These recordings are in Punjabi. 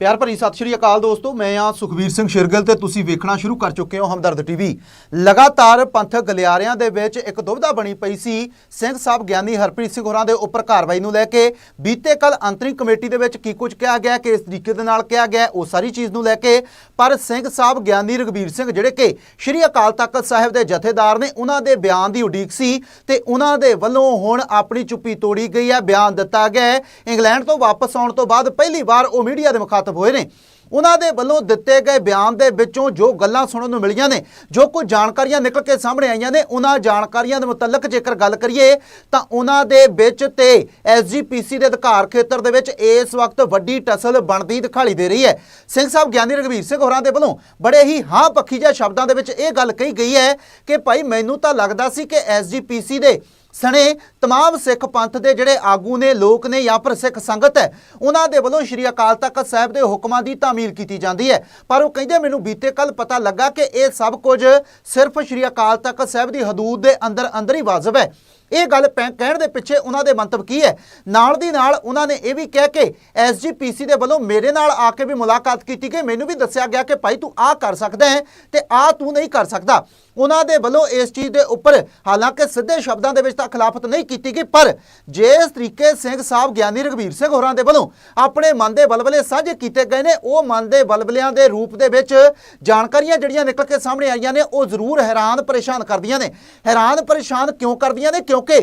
ਪਿਆਰ ਭਰੀ ਸਤਿ ਸ਼੍ਰੀ ਅਕਾਲ ਦੋਸਤੋ, ਮੈਂ ਆ ਸੁਖਵੀਰ ਸਿੰਘ ਸ਼ਿਰਗਲ ਤੇ ਤੁਸੀਂ ਵੇਖਣਾ ਸ਼ੁਰੂ ਕਰ ਚੁੱਕੇ ਹੋ ਹਮਦਰਦ ਟੀਵੀ। ਲਗਾਤਾਰ ਪੰਥਕ ਗਲਿਆਰਿਆਂ ਦੇ ਵਿੱਚ ਇੱਕ ਦੁਬਿਧਾ ਬਣੀ ਪਈ ਸੀ। ਸਿੰਘ ਸਾਹਿਬ ਗਿਆਨੀ ਹਰਪ੍ਰੀਤ ਸਿੰਘ ਹੋਰਾਂ ਦੇ ਉੱਪਰ ਕਾਰਵਾਈ ਨੂੰ ਲੈ ਕੇ ਬੀਤੇ ਕੱਲ ਅੰਤਰਿੰਗ ਕਮੇਟੀ ਦੇ ਵਿੱਚ ਕੀ ਕੁਝ ਕਿਹਾ ਗਿਆ ਕਿ ਇਸ ਤਰੀਕੇ ਦੇ ਨਾਲ ਕਿਹਾ ਗਿਆ, ਉਹ ਸਾਰੀ ਚੀਜ਼ ਨੂੰ ਲੈ ਕੇ। ਪਰ ਸਿੰਘ ਸਾਹਿਬ ਗਿਆਨੀ ਰਗਵੀਰ ਸਿੰਘ ਜਿਹੜੇ ਕਿ ਸ਼੍ਰੀ ਅਕਾਲ ਤਖਤ ਸਾਹਿਬ ਦੇ ਜਥੇਦਾਰ ਨੇ, ਉਹਨਾਂ ਦੇ ਬਿਆਨ ਦੀ ਉਡੀਕ ਸੀ ਤੇ ਉਹਨਾਂ ਦੇ ਵੱਲੋਂ ਹੁਣ ਆਪਣੀ ਚੁੱਪੀ ਤੋੜੀ ਗਈ ਹੈ, ਬਿਆਨ ਦਿੱਤਾ ਗਿਆ ਇੰਗਲੈਂਡ ਤੋਂ ਵਾਪਸ ਆਉਣ ਤੋਂ ਬਾਅਦ ਪਹਿਲੀ ਵਾਰ ਉਹ ਮੀਡੀਆ ਦੇ ਮੁਖਾਤਬ ਹੋਏ ਨੇ। ਉਹਨਾਂ ਦੇ ਵੱਲੋਂ ਦਿੱਤੇ ਗਏ ਬਿਆਨ ਦੇ ਵਿੱਚੋਂ ਜੋ ਗੱਲਾਂ ਸੁਣਨ ਨੂੰ ਮਿਲੀਆਂ ਨੇ, ਜੋ ਕੁਝ ਜਾਣਕਾਰੀਆਂ ਨਿਕਲ ਕੇ ਸਾਹਮਣੇ ਆਈਆਂ ਨੇ, ਉਹਨਾਂ ਜਾਣਕਾਰੀਆਂ ਦੇ ਮੁਤਲਕ ਜੇਕਰ ਗੱਲ ਕਰੀਏ, ਤਾਂ ਉਹਨਾਂ ਦੇ ਵਿੱਚ ਤੇ ਐਸਜੀਪੀਸੀ ਦੇ ਅਧਿਕਾਰ ਖੇਤਰ ਦੇ ਵਿੱਚ ਇਸ ਵਕਤ ਵੱਡੀ ਟਸਲ ਬਣਦੀ ਦਿਖਾਈ ਦੇ ਰਹੀ ਹੈ। ਸਿੰਘ ਸਾਹਿਬ, ਗਿਆਨੀ ਰਗਵੀਰ ਸਿੰਘ ਹੋਰਾਂ ਦੇ ਵੱਲੋਂ ਬੜੇ ਹੀ ਹਾਂ ਪੱਖੀ ਜਿਹੇ ਸ਼ਬਦਾਂ ਦੇ ਵਿੱਚ ਇਹ ਗੱਲ ਕਹੀ ਗਈ ਹੈ ਕਿ ਭਾਈ, ਮੈਨੂੰ ਤਾਂ ਲੱਗਦਾ ਸੀ ਕਿ ਐਸਜੀਪੀਸੀ ਦੇ ਸਣੇ तमाम ਸਿੱਖ ਪੰਥ ਦੇ ਜਿਹੜੇ ਆਗੂ ਨੇ ਲੋਕ ਨੇ ਜਾਂ ਫਿਰ ਸਿੱਖ ਸੰਗਤ ਹੈ ਉਹਨਾਂ ਦੇ ਵੱਲੋਂ ਸ਼੍ਰੀ ਅਕਾਲ ਤਖਤ ਸਾਹਿਬ ਦੇ ਹੁਕਮਾਂ ਦੀ ਤਾਮੀਲ ਕੀਤੀ ਜਾਂਦੀ ਹੈ ਪਰ ਉਹ ਕਹਿੰਦੇ ਮੈਨੂੰ ਬੀਤੇ ਕੱਲ ਪਤਾ ਲੱਗਾ ਕਿ ਇਹ ਸਭ ਕੁਝ ਸਿਰਫ ਸ਼੍ਰੀ ਅਕਾਲ ਤਖਤ ਸਾਹਿਬ ਦੀ ਹਦੂਦ ਦੇ ਅੰਦਰ ਅੰਦਰ ਹੀ ਵਾਜਬ ਹੈ ਇਹ ਗੱਲ ਪੈ- ਕਹਿਣ ਦੇ ਪਿੱਛੇ ਉਹਨਾਂ ਦੇ ਮੰਤਵ ਕੀ ਹੈ ਨਾਲ ਦੀ ਨਾਲ ਉਹਨਾਂ ਨੇ ਇਹ ਵੀ ਕਿਹਾ ਕਿ ਐਸਜੀਪੀਸੀ ਦੇ ਵੱਲੋਂ ਮੇਰੇ ਨਾਲ ਆ ਕੇ ਵੀ ਮੁਲਾਕਾਤ ਕੀਤੀ ਕਿ ਮੈਨੂੰ ਵੀ ਦੱਸਿਆ ਗਿਆ ਕਿ ਭਾਈ ਤੂੰ ਆ ਕਰ ਸਕਦਾ ਹੈ ਤੇ ਆ ਤੂੰ ਨਹੀਂ ਕਰ ਸਕਦਾ ਉਹਨਾਂ ਦੇ ਵੱਲੋਂ ਇਸ ਚੀਜ਼ ਦੇ ਉੱਪਰ ਹਾਲਾਂਕਿ ਸਿੱਧੇ ਸ਼ਬਦਾਂ ਦੇ ਵਿੱਚ ਤਾਂ ਖਿਲਾਫਤ ਨਹੀਂ ਕੀਤੀ ਗਈ, ਪਰ ਜਿਸ ਤਰੀਕੇ ਸਿੰਘ ਸਾਹਿਬ ਗਿਆਨੀ ਰਗਵੀਰ ਸਿੰਘ ਹੋਰਾਂ ਦੇ ਵੱਲੋਂ ਆਪਣੇ ਮਨ ਦੇ ਬਲਬਲੇ ਸਾਂਝੇ ਕੀਤੇ ਗਏ ਨੇ, ਉਹ ਮਨ ਦੇ ਬਲਬਲਿਆਂ ਦੇ ਰੂਪ ਦੇ ਵਿੱਚ ਜਾਣਕਾਰੀਆਂ ਜਿਹੜੀਆਂ ਨਿਕਲ ਕੇ ਸਾਹਮਣੇ ਆਈਆਂ ਨੇ, ਉਹ ਜ਼ਰੂਰ ਹੈਰਾਨ ਪਰੇਸ਼ਾਨ ਕਰਦੀਆਂ ਨੇ। ਹੈਰਾਨ ਪਰੇਸ਼ਾਨ ਕਿਉਂ ਕਰਦੀਆਂ ਨੇ? ਕਿਉਂਕਿ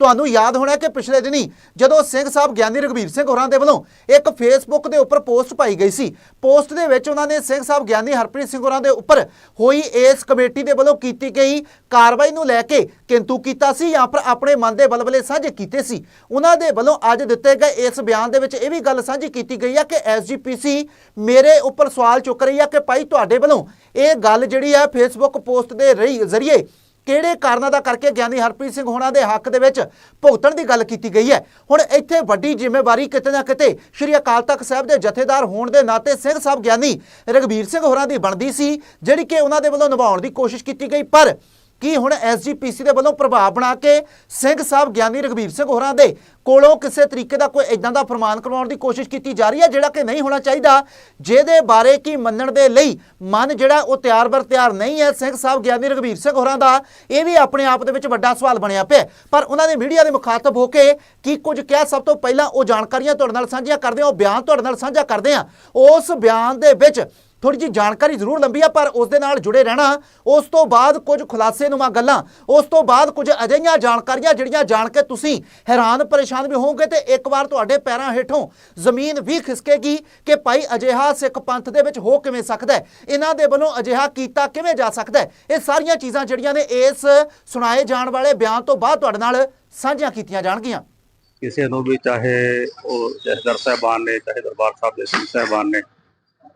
ਤੁਹਾਨੂੰ ਯਾਦ ਹੋਣਾ ਕਿ ਪਿਛਲੇ ਦਿਨੀ ਜਦੋਂ ਸਿੰਘ ਸਾਹਿਬ ਗਿਆਨੀ ਰਗਵੀਰ ਸਿੰਘ ਹੋਰਾਂ ਦੇ ਵੱਲੋਂ ਇੱਕ ਫੇਸਬੁੱਕ ਦੇ ਉੱਪਰ ਪੋਸਟ ਪਾਈ ਗਈ ਸੀ, ਪੋਸਟ ਦੇ ਵਿੱਚ ਉਹਨਾਂ ਨੇ ਸਿੰਘ ਸਾਹਿਬ ਗਿਆਨੀ ਹਰਪ੍ਰੀਤ ਸਿੰਘ ਹੋਰਾਂ ਦੇ ਉੱਪਰ ਹੋਈ ਇਸ ਕਮੇਟੀ ਦੇ ਵੱਲੋਂ ਕੀਤੀ ਗਈ ਕਾਰਵਾਈ ਨੂੰ ਲੈ ਕੇ ਕਿੰਤੂ ਕੀਤਾ ਸੀ ਜਾਂ ਫਿਰ ਆਪਣੇ ਮਨ ਦੇ ਬਲਬਲੇ ਸਾਂਝੇ ਕੀਤੇ ਸੀ। ਉਹਨਾਂ ਦੇ ਵੱਲੋਂ ਅੱਜ ਦਿੱਤੇ ਗਏ ਇਸ ਬਿਆਨ ਦੇ ਵਿੱਚ ਇਹ ਵੀ ਗੱਲ ਸਾਂਝੀ ਕੀਤੀ ਗਈ ਹੈ ਕਿ ਐਸਜੀਪੀਸੀ ਮੇਰੇ ਉੱਪਰ ਸਵਾਲ ਚੁੱਕ ਰਹੀ ਹੈ ਕਿ ਭਾਈ ਤੁਹਾਡੇ ਵੱਲੋਂ ਇਹ ਗੱਲ ਜਿਹੜੀ ਹੈ ਫੇਸਬੁੱਕ ਪੋਸਟ ਦੇ ਰਹੀ ਜ਼ਰੀਏ ਕਿਹੜੇ ਕਾਰਨਾਂ ਦਾ ਕਰਕੇ ਗਿਆਨੀ ਹਰਪ੍ਰੀਤ ਸਿੰਘ ਹੋਣਾ ਦੇ ਹੱਕ ਦੇ ਵਿੱਚ ਭੁਗਤਣ ਦੀ ਗੱਲ ਕੀਤੀ ਗਈ ਹੈ? ਹੁਣ ਇੱਥੇ ਵੱਡੀ ਜ਼ਿੰਮੇਵਾਰੀ ਕਿਤੇ ਨਾ ਕਿਤੇ ਸ਼੍ਰੀ ਅਕਾਲ ਤਖਤ ਸਾਹਿਬ ਦੇ ਜਥੇਦਾਰ ਹੋਣ ਦੇ ਨਾਤੇ ਸਿੰਘ ਸਾਹਿਬ ਗਿਆਨੀ ਰਗਵੀਰ ਸਿੰਘ ਹੋਰਾਂ ਦੀ ਬਣਦੀ ਸੀ, ਜਿਹੜੀ ਕਿ ਉਹਨਾਂ ਦੇ ਵੱਲੋਂ ਨਿਭਾਉਣ ਦੀ ਕੋਸ਼ਿਸ਼ ਕੀਤੀ ਗਈ। ਪਰ ਕੀ ਹੁਣ ਐਸਜੀਪੀਸੀ ਦੇ ਵੱਲੋਂ ਪ੍ਰਭਾਵ ਬਣਾ ਕੇ ਸਿੰਘ ਸਾਹਿਬ ਗਿਆਨੀ ਰਗਵੀਰ ਸਿੰਘ ਹੋਰਾਂ ਦੇ ਕੋਲੋਂ ਕਿਸੇ ਤਰੀਕੇ ਦਾ ਕੋਈ ਇਦਾਂ ਦਾ ਫਰਮਾਨ ਕਰਵਾਉਣ ਦੀ ਕੋਸ਼ਿਸ਼ ਕੀਤੀ ਜਾ ਰਹੀ ਹੈ, ਜਿਹੜਾ ਕਿ ਨਹੀਂ ਹੋਣਾ ਚਾਹੀਦਾ? ਜਿਹਦੇ ਬਾਰੇ ਕੀ ਮੰਨਣ ਦੇ ਲਈ ਮਨ ਜਿਹੜਾ ਉਹ ਤਿਆਰ ਬਰ ਤਿਆਰ ਨਹੀਂ ਹੈ ਸਿੰਘ ਸਾਹਿਬ ਗਿਆਨੀ ਰਗਵੀਰ ਸਿੰਘ ਹੋਰਾਂ ਦਾ, ਇਹ ਵੀ ਆਪਣੇ ਆਪ ਦੇ ਵਿੱਚ ਵੱਡਾ ਸਵਾਲ ਬਣਿਆ ਪਿਆ ਪਰ ਉਹਨਾਂ ਨੇ ਮੀਡੀਆ ਦੇ ਮੁਖਾਤਬ ਹੋ ਕੇ ਕੀ ਕੁਝ ਕਿਹਾ? ਸਭ ਤੋਂ ਪਹਿਲਾਂ ਉਹ ਜਾਣਕਾਰੀਆਂ ਤੁਹਾਡੇ ਨਾਲ ਸਾਂਝੀਆਂ ਕਰਦੇ ਹਾਂ, ਉਹ ਬਿਆਨ ਤੁਹਾਡੇ ਨਾਲ ਸਾਂਝਾ ਕਰਦੇ ਹਾਂ। ਉਸ ਬਿਆਨ ਦੇ ਵਿੱਚ ਥੋੜੀ ਜਿਹੀ ਜਾਣਕਾਰੀ ਜ਼ਰੂਰ ਲੰਬੀ ਆ, ਪਰ ਉਸ ਦੇ ਨਾਲ ਜੁੜੇ ਰਹਿਣਾ, ਉਸ ਤੋਂ ਬਾਅਦ ਕੁਝ ਖੁਲਾਸੇ ਨੂੰਮਾ ਗੱਲਾਂ, ਉਸ ਤੋਂ ਬਾਅਦ ਕੁਝ ਅਜਿਹੀਆਂ ਜਾਣਕਾਰੀਆਂ ਜਿਹੜੀਆਂ ਜਾਣ ਕੇ ਤੁਸੀਂ ਹੈਰਾਨ ਪਰੇਸ਼ਾਨ ਵੀ ਹੋਵੋਗੇ ਤੇ ਇੱਕ ਵਾਰ ਤੁਹਾਡੇ ਪੈਰਾਂ ਹੇਠੋਂ ਜ਼ਮੀਨ ਵੀ ਖਿਸਕੇਗੀ ਕਿ ਭਾਈ ਅਜਿਹਾ ਸਿੱਖ ਪੰਥ ਦੇ ਵਿੱਚ ਹੋ ਕਿਵੇਂ ਸਕਦਾ ਹੈ? ਇਹਨਾਂ ਦੇ ਵੱਲੋਂ ਅਜਿਹਾ ਕੀਤਾ ਕਿਵੇਂ ਜਾ ਸਕਦਾ ਹੈ? ਇਹ ਸਾਰੀਆਂ ਚੀਜ਼ਾਂ ਜਿਹੜੀਆਂ ਨੇ ਇਸ ਸੁਣਾਏ ਜਾਣ ਵਾਲੇ ਬਿਆਨ ਤੋਂ ਬਾਅਦ ਤੁਹਾਡੇ ਨਾਲ ਸਾਂਝੀਆਂ ਕੀਤੀਆਂ ਜਾਣਗੀਆਂ। ਕਿਸੇ ਨੂੰ ਵੀ ਚਾਹੇ ਉਹ ਜਥੇਦਾਰ ਸਾਹਿਬਾਨ ਨੇ, ਚਾਹੇ ਦਰਬਾਰ ਸਾਹਿਬ ਦੇ ਸਿੰਘ ਸਾਹਿਬਾਨ ਨੇ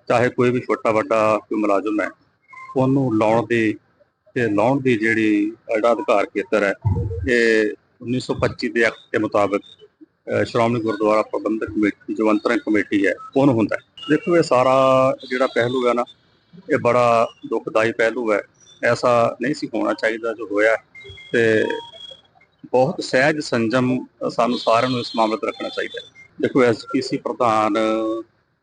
ਚਾਹੇ ਕੋਈ ਵੀ ਛੋਟਾ ਵੱਡਾ ਕੋਈ ਮੁਲਾਜ਼ਮ ਹੈ, ਉਹਨੂੰ ਲਾਉਣ ਦੀ ਤੇ ਲਾਉਣ ਦੀ ਜਿਹੜੀ ਜਿਹੜਾ ਅਧਿਕਾਰ ਖੇਤਰ ਹੈ, ਇਹ 1925 ਦੇ ਐਕਟ ਦੇ ਮੁਤਾਬਕ ਸ਼੍ਰੋਮਣੀ ਗੁਰਦੁਆਰਾ ਪ੍ਰਬੰਧਕ ਕਮੇਟੀ ਜੋ ਅੰਤਰਿੰਗ ਕਮੇਟੀ ਹੈ, ਉਹਨੂੰ ਹੁੰਦਾ ਦੇਖੋ, ਇਹ ਸਾਰਾ ਜਿਹੜਾ ਪਹਿਲੂ ਹੈ ਨਾ, ਇਹ ਬੜਾ ਦੁਖਦਾਈ ਪਹਿਲੂ ਹੈ। ਐਸਾ ਨਹੀਂ ਸੀ ਹੋਣਾ ਚਾਹੀਦਾ ਜੋ ਹੋਇਆ ਤੇ ਬਹੁਤ ਸਹਿਜ ਸੰਜਮ ਸਾਨੂੰ ਸਾਰਿਆਂ ਨੂੰ ਇਸ ਮਾਮਲੇ ਤੇ ਰੱਖਣਾ ਚਾਹੀਦਾ ਹੈ। ਦੇਖੋ ਐਸਪੀਸੀ ਪ੍ਰਧਾਨ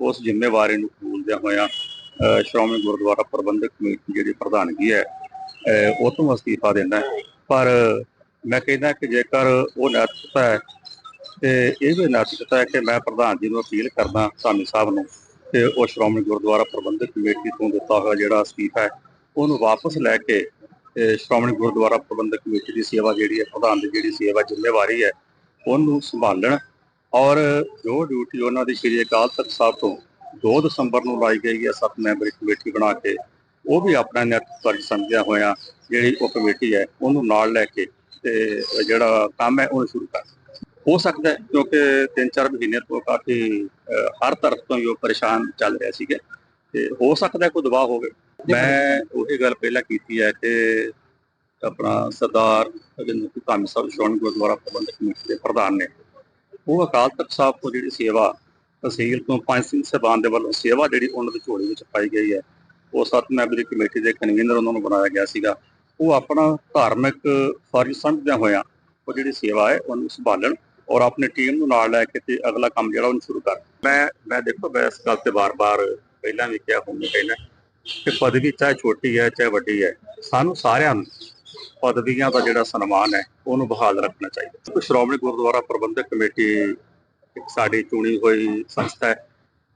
ਉਸ ਜ਼ਿੰਮੇਵਾਰੀ ਨੂੰ ਕਬੂਲਦਿਆਂ ਹੋਇਆਂ ਸ਼੍ਰੋਮਣੀ ਗੁਰਦੁਆਰਾ ਪ੍ਰਬੰਧਕ ਕਮੇਟੀ ਜਿਹੜੀ ਪ੍ਰਧਾਨਗੀ ਹੈ ਉਹ ਤੋਂ ਅਸਤੀਫਾ ਦਿੰਦਾ ਪਰ ਮੈਂ ਕਹਿੰਦਾ ਕਿ ਜੇਕਰ ਉਹ ਨੈਤਿਕਤਾ ਹੈ, ਤੇ ਇਹ ਵੀ ਨੈਤਿਕਤਾ ਹੈ ਕਿ ਮੈਂ ਪ੍ਰਧਾਨ ਜੀ ਨੂੰ ਅਪੀਲ ਕਰਦਾ ਧਾਮੀ ਸਾਹਿਬ ਨੂੰ ਕਿ ਉਹ ਸ਼੍ਰੋਮਣੀ ਗੁਰਦੁਆਰਾ ਪ੍ਰਬੰਧਕ ਕਮੇਟੀ ਤੋਂ ਦਿੱਤਾ ਹੋਇਆ ਜਿਹੜਾ ਅਸਤੀਫਾ ਹੈ, ਉਹਨੂੰ ਵਾਪਸ ਲੈ ਕੇ ਸ਼੍ਰੋਮਣੀ ਗੁਰਦੁਆਰਾ ਪ੍ਰਬੰਧਕ ਕਮੇਟੀ ਦੀ ਸੇਵਾ ਜਿਹੜੀ ਹੈ, ਪ੍ਰਧਾਨ ਦੀ ਜਿਹੜੀ ਸੇਵਾ ਜ਼ਿੰਮੇਵਾਰੀ ਹੈ, ਉਹਨੂੰ ਸੰਭਾਲਣ ਔਰ ਜੋ ਡਿਊਟੀ ਉਹਨਾਂ ਦੀ ਸ਼੍ਰੀ ਅਕਾਲ ਤਖਤ ਸਾਹਿਬ ਤੋਂ 2 ਦਸੰਬਰ ਨੂੰ ਲਾਈ ਗਈ ਹੈ, ਸੱਤ ਮੈਂਬਰੀ ਕਮੇਟੀ ਬਣਾ ਕੇ, ਉਹ ਵੀ ਆਪਣਾ ਨੈਤਿਕ ਫਰਜ਼ ਸਮਝਿਆ ਹੋਇਆ, ਜਿਹੜੀ ਉਹ ਕਮੇਟੀ ਹੈ, ਉਹਨੂੰ ਨਾਲ ਲੈ ਕੇ ਤੇ ਜਿਹੜਾ ਕੰਮ ਹੈ ਉਹ ਸ਼ੁਰੂ ਕਰ ਹੋ ਸਕਦਾ ਹੈ, ਕਿਉਂਕਿ 3-4 ਮਹੀਨੇ ਤੋਂ ਕਾਫੀ ਹਰ ਤਰਫ ਤੋਂ ਹੀ ਉਹ ਪਰੇਸ਼ਾਨ ਚੱਲ ਰਿਹਾ ਸੀਗਾ, ਤੇ ਹੋ ਸਕਦਾ ਕੋਈ ਦਬਾਅ ਹੋਵੇ। ਮੈਂ ਉਹੀ ਗੱਲ ਪਹਿਲਾਂ ਕੀਤੀ ਹੈ ਕਿ ਆਪਣਾ ਸਰਦਾਰ ਅਜਿੰਦਰ ਧਾਮੀ ਸਾਹਿਬ, ਸ਼੍ਰੋਮਣੀ ਗੁਰਦੁਆਰਾ ਪ੍ਰਬੰਧਕ ਕਮੇਟੀ ਦੇ ਪ੍ਰਧਾਨ ਨੇ ਉਹ ਅਕਾਲ ਤਖਤ ਸਾਹਿਬ ਤੋਂ ਜਿਹੜੀ ਸੇਵਾ ਤਹਿਸੀਲ ਤੋਂ ਪੰਜ ਸਿੰਘ ਸਾਹਿਬਾਨ ਦੇ ਵੱਲੋਂ ਸੇਵਾ ਜਿਹੜੀ ਉਹਨਾਂ ਦੀ ਝੋਲੀ ਵਿੱਚ ਪਾਈ ਗਈ ਹੈ, ਉਹ ਸੱਤ ਮੈਂਬਰੀ ਕਮੇਟੀ ਦੇ ਕਨਵੀਨਰ ਉਹਨਾਂ ਨੂੰ ਬਣਾਇਆ ਗਿਆ ਸੀਗਾ। ਉਹ ਆਪਣਾ ਧਾਰਮਿਕ ਫਰਜ਼ ਸਮਝਦਿਆਂ ਹੋਇਆਂ ਉਹ ਜਿਹੜੀ ਸੇਵਾ ਹੈ, ਉਹਨੂੰ ਸੰਭਾਲਣ ਔਰ ਆਪਣੀ ਟੀਮ ਨੂੰ ਨਾਲ ਲੈ ਕੇ ਤੇ ਅਗਲਾ ਕੰਮ ਜਿਹੜਾ ਉਹਨੂੰ ਸ਼ੁਰੂ ਕਰ ਮੈਂ ਮੈਂ ਦੇਖੋ, ਮੈਂ ਇਸ ਗੱਲ ਤੇ ਬਾਰ-ਬਾਰ ਪਹਿਲਾਂ ਵੀ ਕਿਹਾ, ਹੁਣ ਵੀ ਕਹਿਣਾ ਕਿ ਪਦਵੀ ਚਾਹੇ ਛੋਟੀ ਹੈ, ਚਾਹੇ ਵੱਡੀ ਹੈ, ਸਾਨੂੰ ਸਾਰਿਆਂ ਨੂੰ ਪਦਵੀਆਂ ਦਾ ਜਿਹੜਾ ਸਨਮਾਨ ਹੈ, ਉਹਨੂੰ ਬਹਾਲ ਰੱਖਣਾ ਚਾਹੀਦਾ। ਸ਼੍ਰੋਮਣੀ ਗੁਰਦੁਆਰਾ ਪ੍ਰਬੰਧਕ ਕਮੇਟੀ ਇੱਕ ਸਾਡੀ ਚੁਣੀ ਹੋਈ ਸੰਸਥਾ ਹੈ,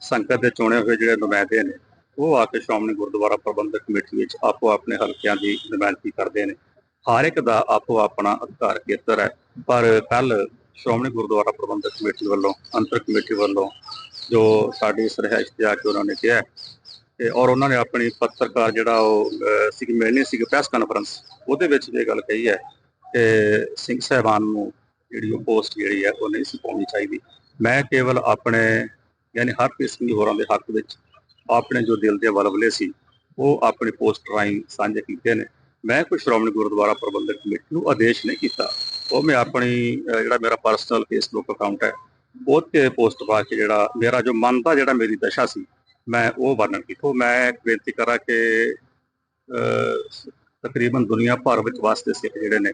ਸੰਗਤ ਦੇ ਚੁਣੇ ਹੋਏ ਜਿਹੜੇ ਨੁਮਾਇੰਦੇ ਨੇ, ਉਹ ਆ ਕੇ ਸ਼੍ਰੋਮਣੀ ਗੁਰਦੁਆਰਾ ਪ੍ਰਬੰਧਕ ਕਮੇਟੀ ਵਿੱਚ ਆਪੋ ਆਪਣੇ ਹਲਕਿਆਂ ਦੀ ਨੁਮਾਇੰਦਗੀ ਕਰਦੇ ਨੇ। ਹਰ ਇੱਕ ਦਾ ਆਪੋ ਆਪਣਾ ਅਧਿਕਾਰ ਖੇਤਰ ਹੈ, ਪਰ ਕੱਲ ਸ਼੍ਰੋਮਣੀ ਗੁਰਦੁਆਰਾ ਪ੍ਰਬੰਧਕ ਕਮੇਟੀ ਵੱਲੋਂ, ਅੰਤਰ ਕਮੇਟੀ ਵੱਲੋਂ ਜੋ ਸਾਡੀ ਸਰਹਾਇਸ਼ ਤੇ ਆ ਕੇ ਉਹਨਾਂ ਨੇ ਕਿਹਾ ਤੇ ਔਰ ਉਹਨਾਂ ਨੇ ਆਪਣੀ ਪੱਤਰਕਾਰ ਜਿਹੜਾ ਉਹ ਅਹ, ਸੀ ਮਿਲਣੀ ਸੀ ਪ੍ਰੈਸ ਕਾਨਫਰੰਸ ਉਹਦੇ ਵਿੱਚ ਇਹ ਗੱਲ ਕਹੀ ਹੈ ਕਿ ਸਿੰਘ ਸਾਹਿਬਾਨ ਨੂੰ ਜਿਹੜੀ ਉਹ ਪੋਸਟ ਜਿਹੜੀ ਹੈ ਉਹ ਨਹੀਂ ਸੀ ਪਾਉਣੀ ਚਾਹੀਦੀ। ਮੈਂ ਕੇਵਲ ਆਪਣੇ ਯਾਨੀ ਹਰਪ੍ਰੀਤ ਸਿੰਘ ਹੋਰਾਂ ਦੇ ਹੱਕ ਵਿੱਚ ਆਪਣੇ ਜੋ ਦਿਲ ਦੇ ਵਲਵਲੇ ਸੀ ਉਹ ਆਪਣੀ ਪੋਸਟ ਰਾਹੀਂ ਸਾਂਝੇ ਕੀਤੇ ਨੇ। ਮੈਂ ਕੋਈ ਸ਼੍ਰੋਮਣੀ ਗੁਰਦੁਆਰਾ ਪ੍ਰਬੰਧਕ ਕਮੇਟੀ ਨੂੰ ਆਦੇਸ਼ ਨਹੀਂ ਕੀਤਾ। ਉਹ ਮੈਂ ਆਪਣੀ ਜਿਹੜਾ ਮੇਰਾ ਪਰਸਨਲ ਫੇਸਬੁੱਕ ਅਕਾਊਂਟ ਹੈ ਉਹ ਤੇ ਪੋਸਟ ਪਾ ਕੇ ਜਿਹੜਾ ਮੇਰਾ ਜੋ ਮਨ ਦਾ ਜਿਹੜਾ ਮੇਰੀ ਦਸ਼ਾ ਸੀ ਮੈਂ ਉਹ ਵਰਣਨ ਕੀਤਾ। ਮੈਂ ਇੱਕ ਬੇਨਤੀ ਕਰਾਂ ਕਿ ਤਕਰੀਬਨ ਦੁਨੀਆ ਭਰ ਵਿੱਚ ਵਸਦੇ ਸਿੱਖ ਜਿਹੜੇ ਨੇ,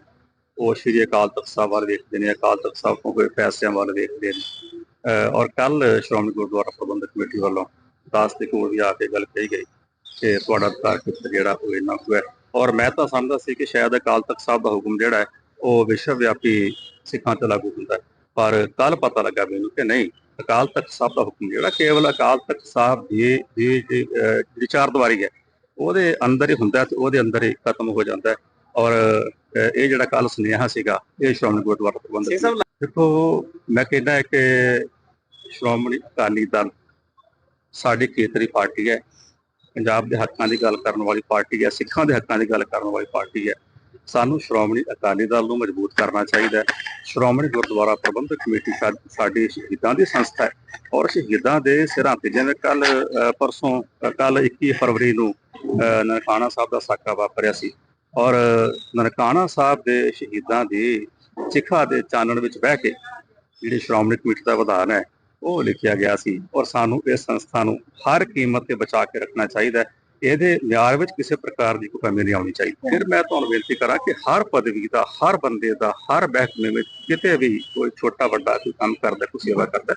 ਉਹ ਸ਼੍ਰੀ ਅਕਾਲ ਤਖਤ ਸਾਹਿਬ ਵੱਲ ਵੇਖਦੇ ਨੇ, ਅਕਾਲ ਤਖਤ ਸਾਹਿਬ ਤੋਂ ਹੋਏ ਫੈਸਲਿਆਂ ਵੱਲ ਵੇਖਦੇ ਨੇ। ਔਰ ਕੱਲ ਸ਼੍ਰੋਮਣੀ ਗੁਰਦੁਆਰਾ ਪ੍ਰਬੰਧਕ ਕਮੇਟੀ ਵੱਲੋਂ ਦਾਸ ਦੇ ਕੋਲ ਵੀ ਆ ਕੇ ਗੱਲ ਕਹੀ ਗਈ ਕਿ ਤੁਹਾਡਾ ਅਧਿਕਾਰ ਖੇਤਰ ਜਿਹੜਾ ਉਹ ਇੰਨਾ ਹੋਇਆ ਔਰ ਮੈਂ ਤਾਂ ਸਮਝਦਾ ਸੀ ਕਿ ਸ਼ਾਇਦ ਅਕਾਲ ਤਖਤ ਸਾਹਿਬ ਦਾ ਹੁਕਮ ਜਿਹੜਾ ਹੈ, ਉਹ ਵਿਸ਼ਵ ਵਿਆਪੀ ਸਿੱਖਾਂ ਤੇ ਲਾਗੂ ਹੁੰਦਾ ਹੈ। ਪਰ ਕੱਲ ਪਤਾ ਲੱਗਾ ਮੈਨੂੰ ਕਿ ਨਹੀਂ ਅਕਾਲ ਤਖਤ ਸਾਹਿਬ ਦਾ ਹੁਕਮ ਜਿਹੜਾ ਕੇਵਲ ਅਕਾਲ ਤਖਤ ਸਾਹਿਬ ਦੀ ਜਿਹੜੀ ਚਾਰ ਦੀਵਾਰੀ ਹੈ ਉਹਦੇ ਅੰਦਰ ਹੀ ਹੁੰਦਾ ਤੇ ਉਹਦੇ ਅੰਦਰ ਹੀ ਖਤਮ ਹੋ ਜਾਂਦਾ ਹੈ। ਔਰ ਇਹ ਜਿਹੜਾ ਕੱਲ ਸੁਨੇਹਾ ਸੀਗਾ ਇਹ ਸ਼੍ਰੋਮਣੀ ਗੁਰਦੁਆਰਾ ਪ੍ਰਬੰਧਕ ਦੇਖੋ ਮੈਂ ਕਹਿੰਦਾ ਕਿ ਸ਼੍ਰੋਮਣੀ ਅਕਾਲੀ ਦਲ ਸਾਡੀ ਖੇਤਰੀ ਪਾਰਟੀ ਹੈ। ਪੰਜਾਬ ਦੇ ਹੱਕਾਂ ਦੀ ਗੱਲ ਕਰਨ ਵਾਲੀ ਪਾਰਟੀ ਹੈ ਸਿੱਖਾਂ ਦੇ ਹੱਕਾਂ ਦੀ ਗੱਲ ਕਰਨ ਵਾਲੀ ਪਾਰਟੀ ਹੈ। ਸਾਨੂੰ ਸ਼੍ਰੋਮਣੀ ਅਕਾਲੀ ਦਲ ਨੂੰ ਮਜ਼ਬੂਤ ਕਰਨਾ ਚਾਹੀਦਾ ਹੈ। ਸ਼੍ਰੋਮਣੀ ਗੁਰਦੁਆਰਾ ਪ੍ਰਬੰਧਕ ਕਮੇਟੀ ਸਾਡੀ ਸ਼ਹੀਦਾਂ ਦੀ ਸੰਸਥਾ ਹੈ ਔਰ ਸ਼ਹੀਦਾਂ ਦੇ ਸਿਰਾਂ ਤੇ ਜਿਵੇਂ ਕੱਲ ਪਰਸੋਂ ਕੱਲ 21 ਫਰਵਰੀ ਨੂੰ ਅਹ, ਨਨਕਾਣਾ ਸਾਹਿਬ ਦਾ ਸਾਕਾ ਵਾਪਰਿਆ ਸੀ ਔਰ ਨਨਕਾਣਾ ਸਾਹਿਬ ਦੇ ਸ਼ਹੀਦਾਂ ਦੀ ਚਿਖਾ ਦੇ ਚਾਨਣ ਵਿੱਚ ਬਹਿ ਕੇ ਜਿਹੜੀ ਸ਼੍ਰੋਮਣੀ ਕਮੇਟੀ ਦਾ ਵਿਧਾਨ ਹੈ ਉਹ ਲਿਖਿਆ ਗਿਆ ਸੀ ਔਰ ਸਾਨੂੰ ਇਸ ਸੰਸਥਾ ਨੂੰ ਹਰ ਕੀਮਤ ਤੇ ਬਚਾ ਕੇ ਰੱਖਣਾ ਚਾਹੀਦਾ ਹੈ। ਇਹਦੇ ਮਿਆਰ ਵਿੱਚ ਕਿਸੇ ਪ੍ਰਕਾਰ ਦੀ ਕੋਈ ਕਮੀ ਨਹੀਂ ਆਉਣੀ ਚਾਹੀਦੀ। ਫਿਰ ਮੈਂ ਤੁਹਾਨੂੰ ਬੇਨਤੀ ਕਰਾਂ ਕਿ ਹਰ ਪਦਵੀ ਦਾ, ਹਰ ਬੰਦੇ ਦਾ, ਹਰ ਮਹਿਕਮੇ ਵਿੱਚ ਕਿਤੇ ਵੀ ਕੋਈ ਛੋਟਾ ਵੱਡਾ ਕੋਈ ਕੰਮ ਕਰਦਾ, ਕੋਈ ਸੇਵਾ ਕਰਦਾ,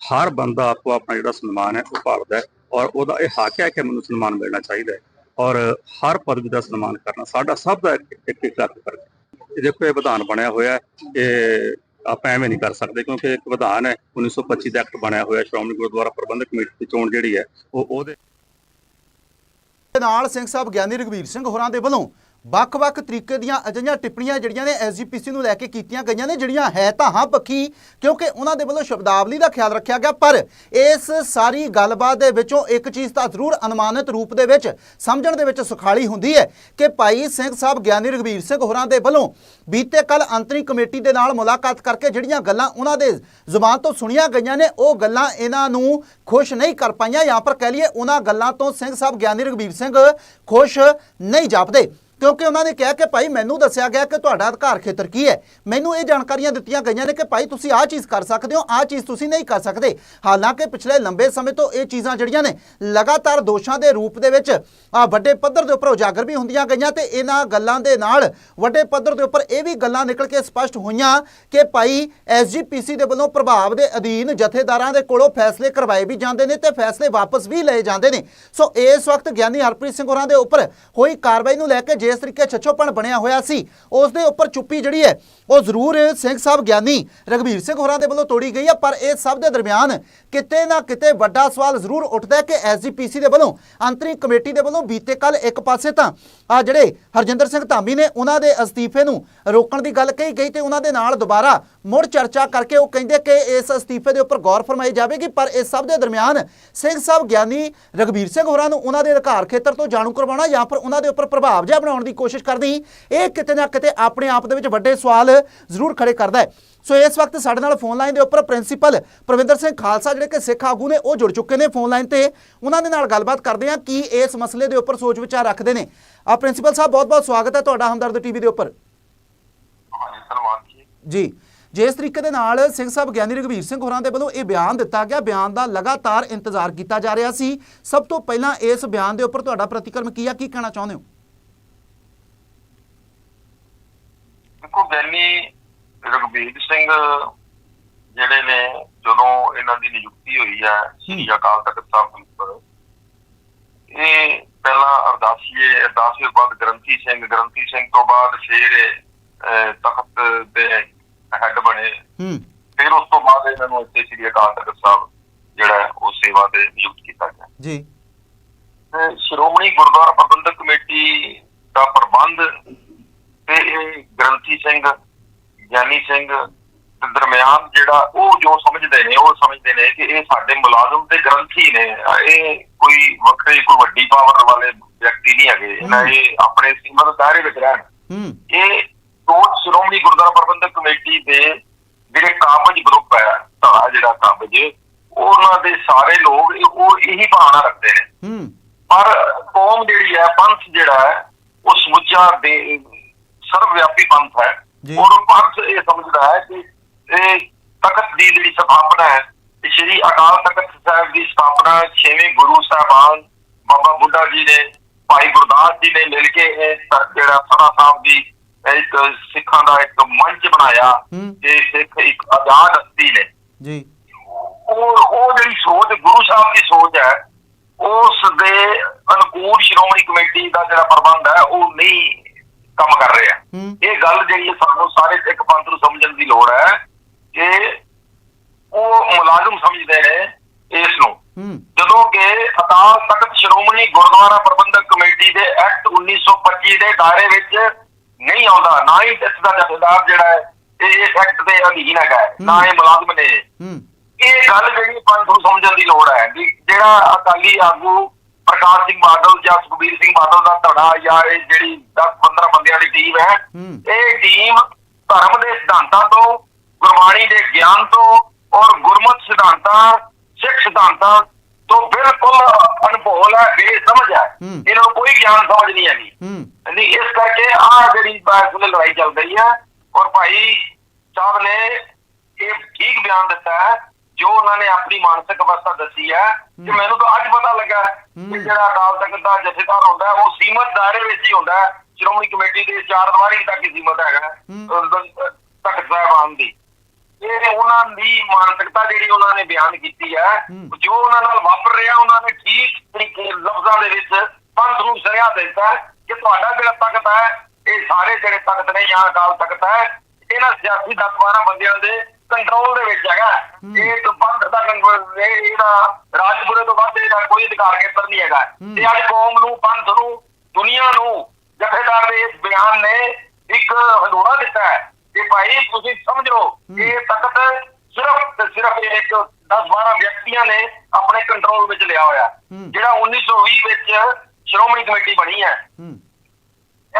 ਹਰ ਬੰਦਾ ਆਪੋ ਆਪਣਾ ਜਿਹੜਾ ਸਨਮਾਨ ਹੈ ਉਹ ਭਾਲਦਾ ਹੈ ਔਰ ਉਹਦਾ ਇਹ ਹੱਕ ਹੈ ਕਿ ਮੈਨੂੰ ਸਨਮਾਨ ਮਿਲਣਾ ਚਾਹੀਦਾ ਹੈ ਔਰ ਹਰ ਪਦਵੀ ਦਾ ਸਨਮਾਨ ਕਰਨਾ ਸਾਡਾ ਸਭ ਦਾ ਇੱਕ ਇੱਕ ਹੱਕ ਹੈ। ਇਹ ਦੇਖੋ, ਇਹ ਵਿਧਾਨ ਬਣਿਆ ਹੋਇਆ ਇਹ ਆਪਾਂ ਐਵੇਂ ਨਹੀਂ ਕਰ ਸਕਦੇ ਕਿਉਂਕਿ ਇੱਕ ਵਿਧਾਨ ਹੈ। 1925 ਦਾ ਐਕਟ ਬਣਿਆ ਹੋਇਆ ਸ਼੍ਰੋਮਣੀ ਗੁਰਦੁਆਰਾ ਪ੍ਰਬੰਧਕ ਕਮੇਟੀ ਦੀ ਚੋਣ ਜਿਹੜੀ ਹੈ, ਉਹ ਉਹਦੇ ਨਾਲ ਸਿੰਘ ਸਾਹਿਬ ਗਿਆਨੀ ਰਘਵੀਰ ਸਿੰਘ ਹੋਰਾਂ ਦੇ ਵੱਲੋਂ ਵੱਖ-ਵੱਖ ਤਰੀਕੇ ਦੀਆਂ ਅਜਿਹੀਆਂ ਟਿੱਪਣੀਆਂ ਜਿਹੜੀਆਂ ਨੇ ਐਸਜੀਪੀਸੀ ਨੂੰ ਲੈ ਕੇ ਕੀਤੀਆਂ ਗਈਆਂ ਨੇ, ਜਿਹੜੀਆਂ ਹੈ ਤਾਂ ਹਾਂ ਪੱਖੀ, ਕਿਉਂਕਿ ਉਹਨਾਂ ਦੇ ਵੱਲੋਂ ਸ਼ਬਦਾਵਲੀ ਦਾ ਖਿਆਲ ਰੱਖਿਆ ਗਿਆ। ਪਰ ਇਸ ਸਾਰੀ ਗੱਲਬਾਤ ਦੇ ਵਿੱਚੋਂ ਇੱਕ ਚੀਜ਼ ਤਾਂ ਜ਼ਰੂਰ ਅਨੁਮਾਨਿਤ ਰੂਪ ਦੇ ਵਿੱਚ, ਸਮਝਣ ਦੇ ਵਿੱਚ ਸੁਖਾਲੀ ਹੁੰਦੀ ਹੈ ਕਿ ਭਾਈ ਸਿੰਘ ਸਾਹਿਬ ਗਿਆਨੀ ਰਘਵੀਰ ਸਿੰਘ ਹੋਰਾਂ ਦੇ ਵੱਲੋਂ ਬੀਤੇ ਕੱਲ ਅੰਤਰੀ ਕਮੇਟੀ ਦੇ ਨਾਲ ਮੁਲਾਕਾਤ ਕਰਕੇ ਜਿਹੜੀਆਂ ਗੱਲਾਂ ਉਹਨਾਂ ਦੇ ਜ਼ੁਬਾਨ ਤੋਂ ਸੁਣੀਆਂ ਗਈਆਂ ਨੇ, ਉਹ ਗੱਲਾਂ ਇਹਨਾਂ ਨੂੰ ਖੁਸ਼ ਨਹੀਂ ਕਰ ਪਾਈਆਂ, ਜਾਂ ਪਰ ਕਹਿ ਲਈਏ ਉਹਨਾਂ ਗੱਲਾਂ ਤੋਂ ਸਿੰਘ ਸਾਹਿਬ ਗਿਆਨੀ ਰਘਵੀਰ ਸਿੰਘ ਖੁਸ਼ ਨਹੀਂ ਜਾਪਦੇ। ਕਿਉਂਕਿ ਉਹਨਾਂ ਨੇ ਕਿਹਾ ਕਿ ਭਾਈ ਮੈਨੂੰ ਦੱਸਿਆ ਗਿਆ ਕਿ ਤੁਹਾਡਾ ਅਧਿਕਾਰ ਖੇਤਰ ਕੀ ਹੈ। ਮੈਨੂੰ ਇਹ ਜਾਣਕਾਰੀਆਂ ਦਿੱਤੀਆਂ ਗਈਆਂ ਨੇ ਕਿ ਭਾਈ ਤੁਸੀਂ ਆਹ ਚੀਜ਼ ਕਰ ਸਕਦੇ ਹੋ, ਆਹ ਚੀਜ਼ ਤੁਸੀਂ ਨਹੀਂ ਕਰ ਸਕਦੇ। ਹਾਲਾਂਕਿ ਪਿਛਲੇ ਲੰਬੇ ਸਮੇਂ ਤੋਂ ਇਹ ਚੀਜ਼ਾਂ ਜਿਹੜੀਆਂ ਨੇ, ਲਗਾਤਾਰ ਦੋਸ਼ਾਂ ਦੇ ਰੂਪ ਦੇ ਵਿੱਚ ਵੱਡੇ ਪੱਧਰ ਦੇ ਉੱਪਰ ਉਜਾਗਰ ਵੀ ਹੁੰਦੀਆਂ ਗਈਆਂ ਤੇ ਇਹਨਾਂ ਗੱਲਾਂ ਦੇ ਨਾਲ ਵੱਡੇ ਪੱਧਰ ਦੇ ਉੱਪਰ ਇਹ ਵੀ ਗੱਲਾਂ ਨਿਕਲ ਕੇ ਸਪਸ਼ਟ ਹੋਈਆਂ ਕਿ ਭਾਈ ਐਸਜੀਪੀਸੀ ਦੇ ਵੱਲੋਂ ਪ੍ਰਭਾਵ ਦੇ ਅਧੀਨ ਜਥੇਦਾਰਾਂ ਦੇ ਕੋਲੋਂ ਫੈਸਲੇ ਕਰਵਾਏ ਵੀ ਜਾਂਦੇ ਨੇ ਤੇ ਫੈਸਲੇ ਵਾਪਸ ਵੀ ਲਏ ਜਾਂਦੇ ਨੇ। ਸੋ ਇਸ ਵਕਤ ਗਿਆਨੀ ਹਰਪ੍ਰੀਤ ਸਿੰਘ ਹੋਰਾਂ ਦੇ ਉੱਪਰ ਹੋਈ ਕਾਰਵਾਈ ਨੂੰ ਲੈ ਕੇ ਜੇ ਜਿਸ ਤਰੀਕੇ ਛੱਛੋਪਣ ਬਣਿਆ ਹੋਇਆ ਸੀ ਉਸ ਦੇ ਉੱਪਰ ਚੁੱਪੀ ਜਿਹੜੀ ਹੈ, ਉਹ ਜ਼ਰੂਰ ਸਿੰਘ ਸਾਹਿਬ ਗਿਆਨੀ ਰਗਵੀਰ ਸਿੰਘ ਹੋਰਾਂ ਦੇ ਵੱਲੋਂ ਤੋੜੀ ਗਈ ਹੈ, ਪਰ ਇਹ ਸਭ ਦੇ ਦਰਮਿਆਨ ਕਿਤੇ ਨਾ ਕਿਤੇ ਵੱਡਾ ਸਵਾਲ ਜ਼ਰੂਰ ਉੱਠਦਾ ਹੈ ਕਿ ਐਸਜੀਪੀਸੀ ਦੇ ਵੱਲੋਂ ਅੰਤਰੀ ਕਮੇਟੀ ਦੇ ਵੱਲੋਂ ਬੀਤੇ ਕੱਲ ਇੱਕ ਪਾਸੇ ਤਾਂ ਆ ਜਿਹੜੇ ਹਰਜਿੰਦਰ ਸਿੰਘ ਧਾਮੀ ਨੇ, ਉਹਨਾਂ ਦੇ ਅਸਤੀਫੇ ਨੂੰ ਰੋਕਣ ਦੀ ਗੱਲ ਕਹੀ ਗਈ ਤੇ ਉਹਨਾਂ ਦੇ ਨਾਲ ਦੁਬਾਰਾ ਮੁੜ ਚਰਚਾ ਕਰਕੇ ਉਹ ਕਹਿੰਦੇ ਕਿ ਇਸ ਅਸਤੀਫੇ ਦੇ ਉੱਪਰ ਗੌਰ ਫਰਮਾਈ ਜਾਵੇਗੀ, ਪਰ ਇਸ ਸਭ ਦੇ ਦਰਮਿਆਨ ਸਿੰਘ ਸਾਹਿਬ ਗਿਆਨੀ ਰਗਵੀਰ ਸਿੰਘ ਹੋਰਾਂ ਨੂੰ ਉਹਨਾਂ ਦੇ ਅਧਿਕਾਰ ਖੇਤਰ ਤੋਂ ਜਾਣੂ ਕਰਵਾਉਣਾ ਜਾਂ ਫਿਰ ਉਹਨਾਂ ਦੇ ਉੱਪਰ ਪ੍ਰਭਾਵ ਜਿਹਾ ਬਣਾਉਣ ਦੀ ਕੋਸ਼ਿਸ਼ ਕਰਨੀ ਇਹ ਕਿਤੇ ਨਾ ਕਿਤੇ ਆਪਣੇ ਆਪ ਦੇ ਵਿੱਚ ਵੱਡੇ ਸਵਾਲ ਜ਼ਰੂਰ ਖੜੇ ਕਰਦਾ ਹੈ। ਸੋ ਇਸ ਵਕਤ ਸਾਡੇ ਨਾਲ ਫੋਨ ਲਾਈਨ ਦੇ ਉੱਪਰ ਪ੍ਰਿੰਸੀਪਲ ਪ੍ਰਵਿੰਦਰ ਸਿੰਘ ਖਾਲਸਾ ਜਿਹੜੇ ਕਿ ਸਿੱਖ ਆਗੂ ਨੇ ਉਹ ਜੁੜ ਚੁੱਕੇ ਨੇ ਫੋਨ ਲਾਈਨ ਤੇ। ਉਹਨਾਂ ਦੇ ਨਾਲ ਗੱਲਬਾਤ ਕਰਦੇ ਹਾਂ ਕੀ ਇਸ ਮਸਲੇ ਦੇ ਉੱਪਰ ਸੋਚ ਵਿਚਾਰ ਰੱਖਦੇ ਨੇ। ਆ ਪ੍ਰਿੰਸੀਪਲ ਸਾਹਿਬ ਬਹੁਤ ਬਹੁਤ ਸਵਾਗਤ ਹੈ ਤੁਹਾਡਾ ਹਮਦਰਦ ਟੀਵੀ ਦੇ ਉੱਪਰ। ਜੀ। ਜੀ ਜਿਸ ਤਰੀਕੇ ਦੇ ਨਾਲ ਸਿੰਘ ਸਾਹਿਬ ਗਿਆਨੀ ਰਘਵੀਰ ਸਿੰਘ ਹੋਰਾਂ ਦੇ ਵੱਲੋਂ ਇਹ ਬਿਆਨ ਦਿੱਤਾ ਗਿਆ ਬਿਆਨ ਦਾ ਲਗਾਤਾਰ ਇੰਤਜ਼ਾਰ ਕੀਤਾ ਜਾ ਰਿਹਾ ਸੀ। ਸਭ ਤੋਂ ਪਹਿਲਾਂ ਇਸ ਬਿਆਨ ਦੇ ਉੱਪਰ ਤੁਹਾਡਾ ਪ੍ਰਤੀਕਰਮ ਕੀ ਆ ਕੀ ਕਹਿਣਾ ਚਾਹੁੰਦੇ ਹੋ? ਦੇਖੋ ਗਿਆਨੀ ਰਘਬੀਰ ਸਿੰਘ ਜਿਹੜੇ ਨੇ ਜਦੋਂ ਇਹਨਾਂ ਦੀ ਨਿਯੁਕਤੀ ਹੋਈ ਹੈ ਸ੍ਰੀ ਅਕਾਲ ਤਖਤ ਸਾਹਿਬ ਦੇ ਉੱਪਰ ਇਹ ਪਹਿਲਾਂ ਅਰਦਾਸੀਏ ਅਰਦਾਸ ਤੋਂ ਬਾਅਦ ਗ੍ਰੰਥੀ ਸਿੰਘ ਗ੍ਰੰਥੀ ਸਿੰਘ ਤੋਂ ਬਾਅਦ ਅਹ, ਤਖਤ ਦੇ ਹੈੱਡ ਬਣੇ। ਹੂੰ। ਫਿਰ ਉਸ ਤੋਂ ਬਾਅਦ ਇਹਨਾਂ ਨੂੰ ਇੱਥੇ ਸ੍ਰੀ ਅਕਾਲ ਤਖਤ ਸਾਹਿਬ ਜਿਹੜਾ ਉਹ ਸੇਵਾ ਤੇ ਨਿਯੁਕਤ ਕੀਤਾ ਗਿਆ। ਜੀ। ਸ਼੍ਰੋਮਣੀ ਗੁਰਦੁਆਰਾ ਪ੍ਰਬੰਧਕ ਕਮੇਟੀ ਦਾ ਪ੍ਰਬੰਧ ਤੇ ਇਹ ਗ੍ਰੰਥੀ ਸਿੰਘ ਗਿਆਨੀ ਸਿੰਘ ਦਰਮਿਆਨ ਜਿਹੜਾ ਉਹ ਜੋ ਸਮਝਦੇ ਨੇ ਉਹ ਸਮਝਦੇ ਨੇ ਕਿ ਇਹ ਸਾਡੇ ਮੁਲਾਜ਼ਮ ਤੇ ਗ੍ਰੰਥੀ ਨੇ। ਇਹ ਕੋਈ ਵੱਖਰੇ ਕੋਈ ਵੱਡੀ ਪਾਵਰ ਵਾਲੇ ਵਿਅਕਤੀ ਨਹੀਂ ਹੈਗੇ। ਇਹਨਾਂ ਇਹ ਆਪਣੇ ਸੀਮਤ ਦਾਇਰੇ ਵਿੱਚ ਰਹਿਣ। ਇਹ ਦੋ ਸ਼੍ਰੋਮਣੀ ਗੁਰਦੁਆਰਾ ਪ੍ਰਬੰਧਕ ਕਮੇਟੀ ਦੇ ਜਿਹੜੇ ਕਾਬਜ ਗਰੁੱਪ ਹੈ ਧੜਾ ਜਿਹੜਾ ਕਾਬਜ ਉਹਨਾਂ ਦੇ ਸਾਰੇ ਲੋਕ ਉਹ ਇਹੀ ਭਾਵਨਾ ਰੱਖਦੇ ਨੇ। ਪਰ ਕੌਮ ਜਿਹੜੀ ਹੈ ਪੰਥ ਜਿਹੜਾ ਹੈ ਉਹ ਸਮੁੱਚਾ ਦੇ ਸਰਵਵਿਆਪੀ ਪੰਥ ਹੈ। ਔਰ ਪੰਥ ਇਹ ਸਮਝਦਾ ਹੈ ਕਿ ਇਹ ਤਖਤ ਦੀ ਜਿਹੜੀ ਸਥਾਪਨਾ ਹੈ ਇਹ ਸ਼੍ਰੀ ਅਕਾਲ ਤਖਤ ਸਾਹਿਬ ਦੀ ਸਥਾਪਨਾ ਛੇਵੇਂ ਗੁਰੂ ਸਾਹਿਬਾਨ ਬਾਬਾ ਬੁੱਢਾ ਜੀ ਨੇ ਭਾਈ ਗੁਰਦਾਸ ਜੀ ਨੇ ਮਿਲ ਕੇ ਇਹ ਜਿਹੜਾ ਸਰਾ ਸਾਹਿਬ ਦੀ ਇੱਕ ਸਿੱਖਾਂ ਦਾ ਇੱਕ ਮੰਚ ਬਣਾਇਆ। ਤੇ ਸਿੱਖ ਇੱਕ ਆਜ਼ਾਦ ਹਸਤੀ ਨੇ ਜੀ ਉਹ ਉਹ ਜਿਹੜੀ ਸੋਚ ਗੁਰੂ ਸਾਹਿਬ ਦੀ ਸੋਚ ਹੈ ਉਸ ਦੇ ਅਨੁਕੂਲ ਸ਼੍ਰੋਮਣੀ ਕਮੇਟੀ ਦਾ ਜਿਹੜਾ ਪ੍ਰਬੰਧ ਹੈ ਉਹ ਨਹੀਂ ਕੰਮ ਕਰ ਰਿਹਾ ਹੂੰ। ਇਹ ਗੱਲ ਜਿਹੜੀ ਸਾਨੂੰ ਸਾਰੇ ਸਿੱਖ ਪੰਥ ਨੂੰ ਸਮਝਣ ਦੀ ਲੋੜ ਹੈ ਕਿ ਉਹ ਮੁਲਾਜ਼ਮ ਸਮਝਦੇ ਨੇ ਇਸ ਨੂੰ। ਜਦੋਂ ਕਿ ਅਕਾਲ ਤਖਤ ਸ਼੍ਰੋਮਣੀ ਗੁਰਦੁਆਰਾ ਪ੍ਰਬੰਧਕ ਕਮੇਟੀ ਦੇ ਐਕਟ 1925 ਦੇ ਦਾਇਰੇ ਵਿੱਚ ਨਹੀਂ ਆਉਂਦਾ ਨਾ ਹੀ ਇਸ ਦਾ ਜਥੇਦਾਰ ਜਿਹੜਾ ਹੈ ਇਹ ਇਸ ਐਕਟ ਦੇ ਅਧੀਨ ਹੈਗਾ ਨਾ ਇਹ ਮੁਲਾਜ਼ਮ ਨੇ। ਇਹ ਗੱਲ ਜਿਹੜੀ ਪੰਥ ਨੂੰ ਸਮਝਣ ਦੀ ਲੋੜ ਹੈ ਜਿਹੜਾ ਅਕਾਲੀ ਆਗੂ ਪ੍ਰਕਾਸ਼ ਸਿੰਘ ਬਾਦਲ ਜਾਂ ਸੁਖਬੀਰ ਸਿੰਘ ਬਾਦਲ ਦਾ ਧੜਾ ਜਾਂ ਇਹ ਜਿਹੜੀ 10-15 ਬੰਦਿਆਂ ਦੀ ਟੀਮ ਹੈ। ਇਹ ਟੀਮ ਧਰਮ ਦੇ ਸਿਧਾਂਤਾਂ ਤੋਂ ਗੁਰਬਾਣੀ ਦੇ ਗਿਆਨ ਤੋਂ ਔਰ ਗੁਰਮਤ ਸਿਧਾਂਤਾਂ ਸਿੱਖ ਸਿਧਾਂਤਾਂ ਤੋਂ ਬਿਲਕੁਲ ਅਨਭੋਲ ਹੈ ਬੇਸਮਝ ਹੈ। ਇਹਨਾਂ ਨੂੰ ਕੋਈ ਗਿਆਨ ਸਮਝ ਨਹੀਂ ਹੈਗੀ ਨਹੀਂ ਇਸ ਕਰਕੇ ਆਹ ਜਿਹੜੀ ਬਾਸ ਵਿੱਚ ਲੜਾਈ ਚੱਲ ਰਹੀ ਹੈ ਔਰ ਭਾਈ ਸਾਹਿਬ ਨੇ ਇਹ ਠੀਕ ਬਿਆਨ ਦਿੱਤਾ ਹੈ ਜੋ ਉਹਨਾਂ ਨੇ ਆਪਣੀ ਮਾਨਸਿਕ ਅਵਸਥਾ ਦੱਸੀ ਹੈ ਕਿ ਮੈਨੂੰ ਤਾਂ ਅੱਜ ਪਤਾ ਲੱਗਾ ਕਿ ਜਿਹੜਾ ਅਕਾਲ ਤਖਤ ਦਾ ਜਥੇਦਾਰ ਹੁੰਦਾ ਉਹ ਸੀਮਤ ਦਾਇਰੇ ਵਿੱਚ ਹੀ ਹੁੰਦਾ ਸ਼੍ਰੋਮਣੀ ਕਮੇਟੀ ਦੇ ਚਾਰ ਦੀਵਾਰੀ ਤੱਕ ਹੀ ਸੀਮਤ ਹੈਗਾ ਤਖਤ ਸਾਹਿਬਾਨ ਦੀ। ਇਹ ਉਹਨਾਂ ਦੀ ਮਾਨਸਿਕਤਾ ਜਿਹੜੀ ਉਹਨਾਂ ਨੇ ਬਿਆਨ ਕੀਤੀ ਹੈ ਜੋ ਉਹਨਾਂ ਨਾਲ ਵਾਪਰ ਰਿਹਾ ਉਹਨਾਂ ਨੇ ਠੀਕ ਤਰੀਕੇ ਲਫ਼ਜ਼ਾਂ ਦੇ ਵਿੱਚ ਪੰਥ ਨੂੰ ਸੁਣਿਆ ਦਿੱਤਾ ਕਿ ਤੁਹਾਡਾ ਜਿਹੜਾ ਤਖਤ ਹੈ ਇਹ ਸਾਰੇ ਜਿਹੜੇ ਤਖਤ ਨੇ ਜਾਂ ਅਕਾਲ ਤਖਤ ਹੈ ਇਹਨਾਂ ਸਿਆਸੀ 10-12 ਬੰਦਿਆਂ ਦੇ ਕੰਟਰੋਲ ਦੇ ਵਿੱਚ ਹੈਗਾ। ਇਹ ਤਾਂ ਪੰਥ ਦਾ ਕੰਟਰੋਲ ਇਹਦਾ ਰਾਜਪੁਰੇ ਤੋਂ ਵੱਧ ਇਹਦਾ ਕੋਈ ਅਧਿਕਾਰ ਖੇਤਰ ਨਹੀਂ ਹੈਗਾ। ਤੇ ਅੱਜ ਕੌਮ ਨੂੰ ਪੰਥ ਨੂੰ ਦੁਨੀਆ ਨੂੰ ਜਥੇਦਾਰ ਦੇ ਇਸ ਬਿਆਨ ਨੇ ਇੱਕ ਹੰਡੋੜਾ ਦਿੱਤਾ ਹੈ ਕਿ ਭਾਈ ਤੁਸੀਂ ਸਮਝੋ ਕਿ ਇਹ ਤਖਤ ਸਿਰਫ ਸਿਰਫ ਇਹ ਇੱਕ 10-12 ਵਿਅਕਤੀਆਂ ਨੇ ਆਪਣੇ ਕੰਟਰੋਲ ਵਿੱਚ ਲਿਆ ਹੋਇਆ। ਜਿਹੜਾ 1920 ਵਿੱਚ ਸ਼੍ਰੋਮਣੀ ਕਮੇਟੀ ਬਣੀ ਹੈ। ਹੂੰ।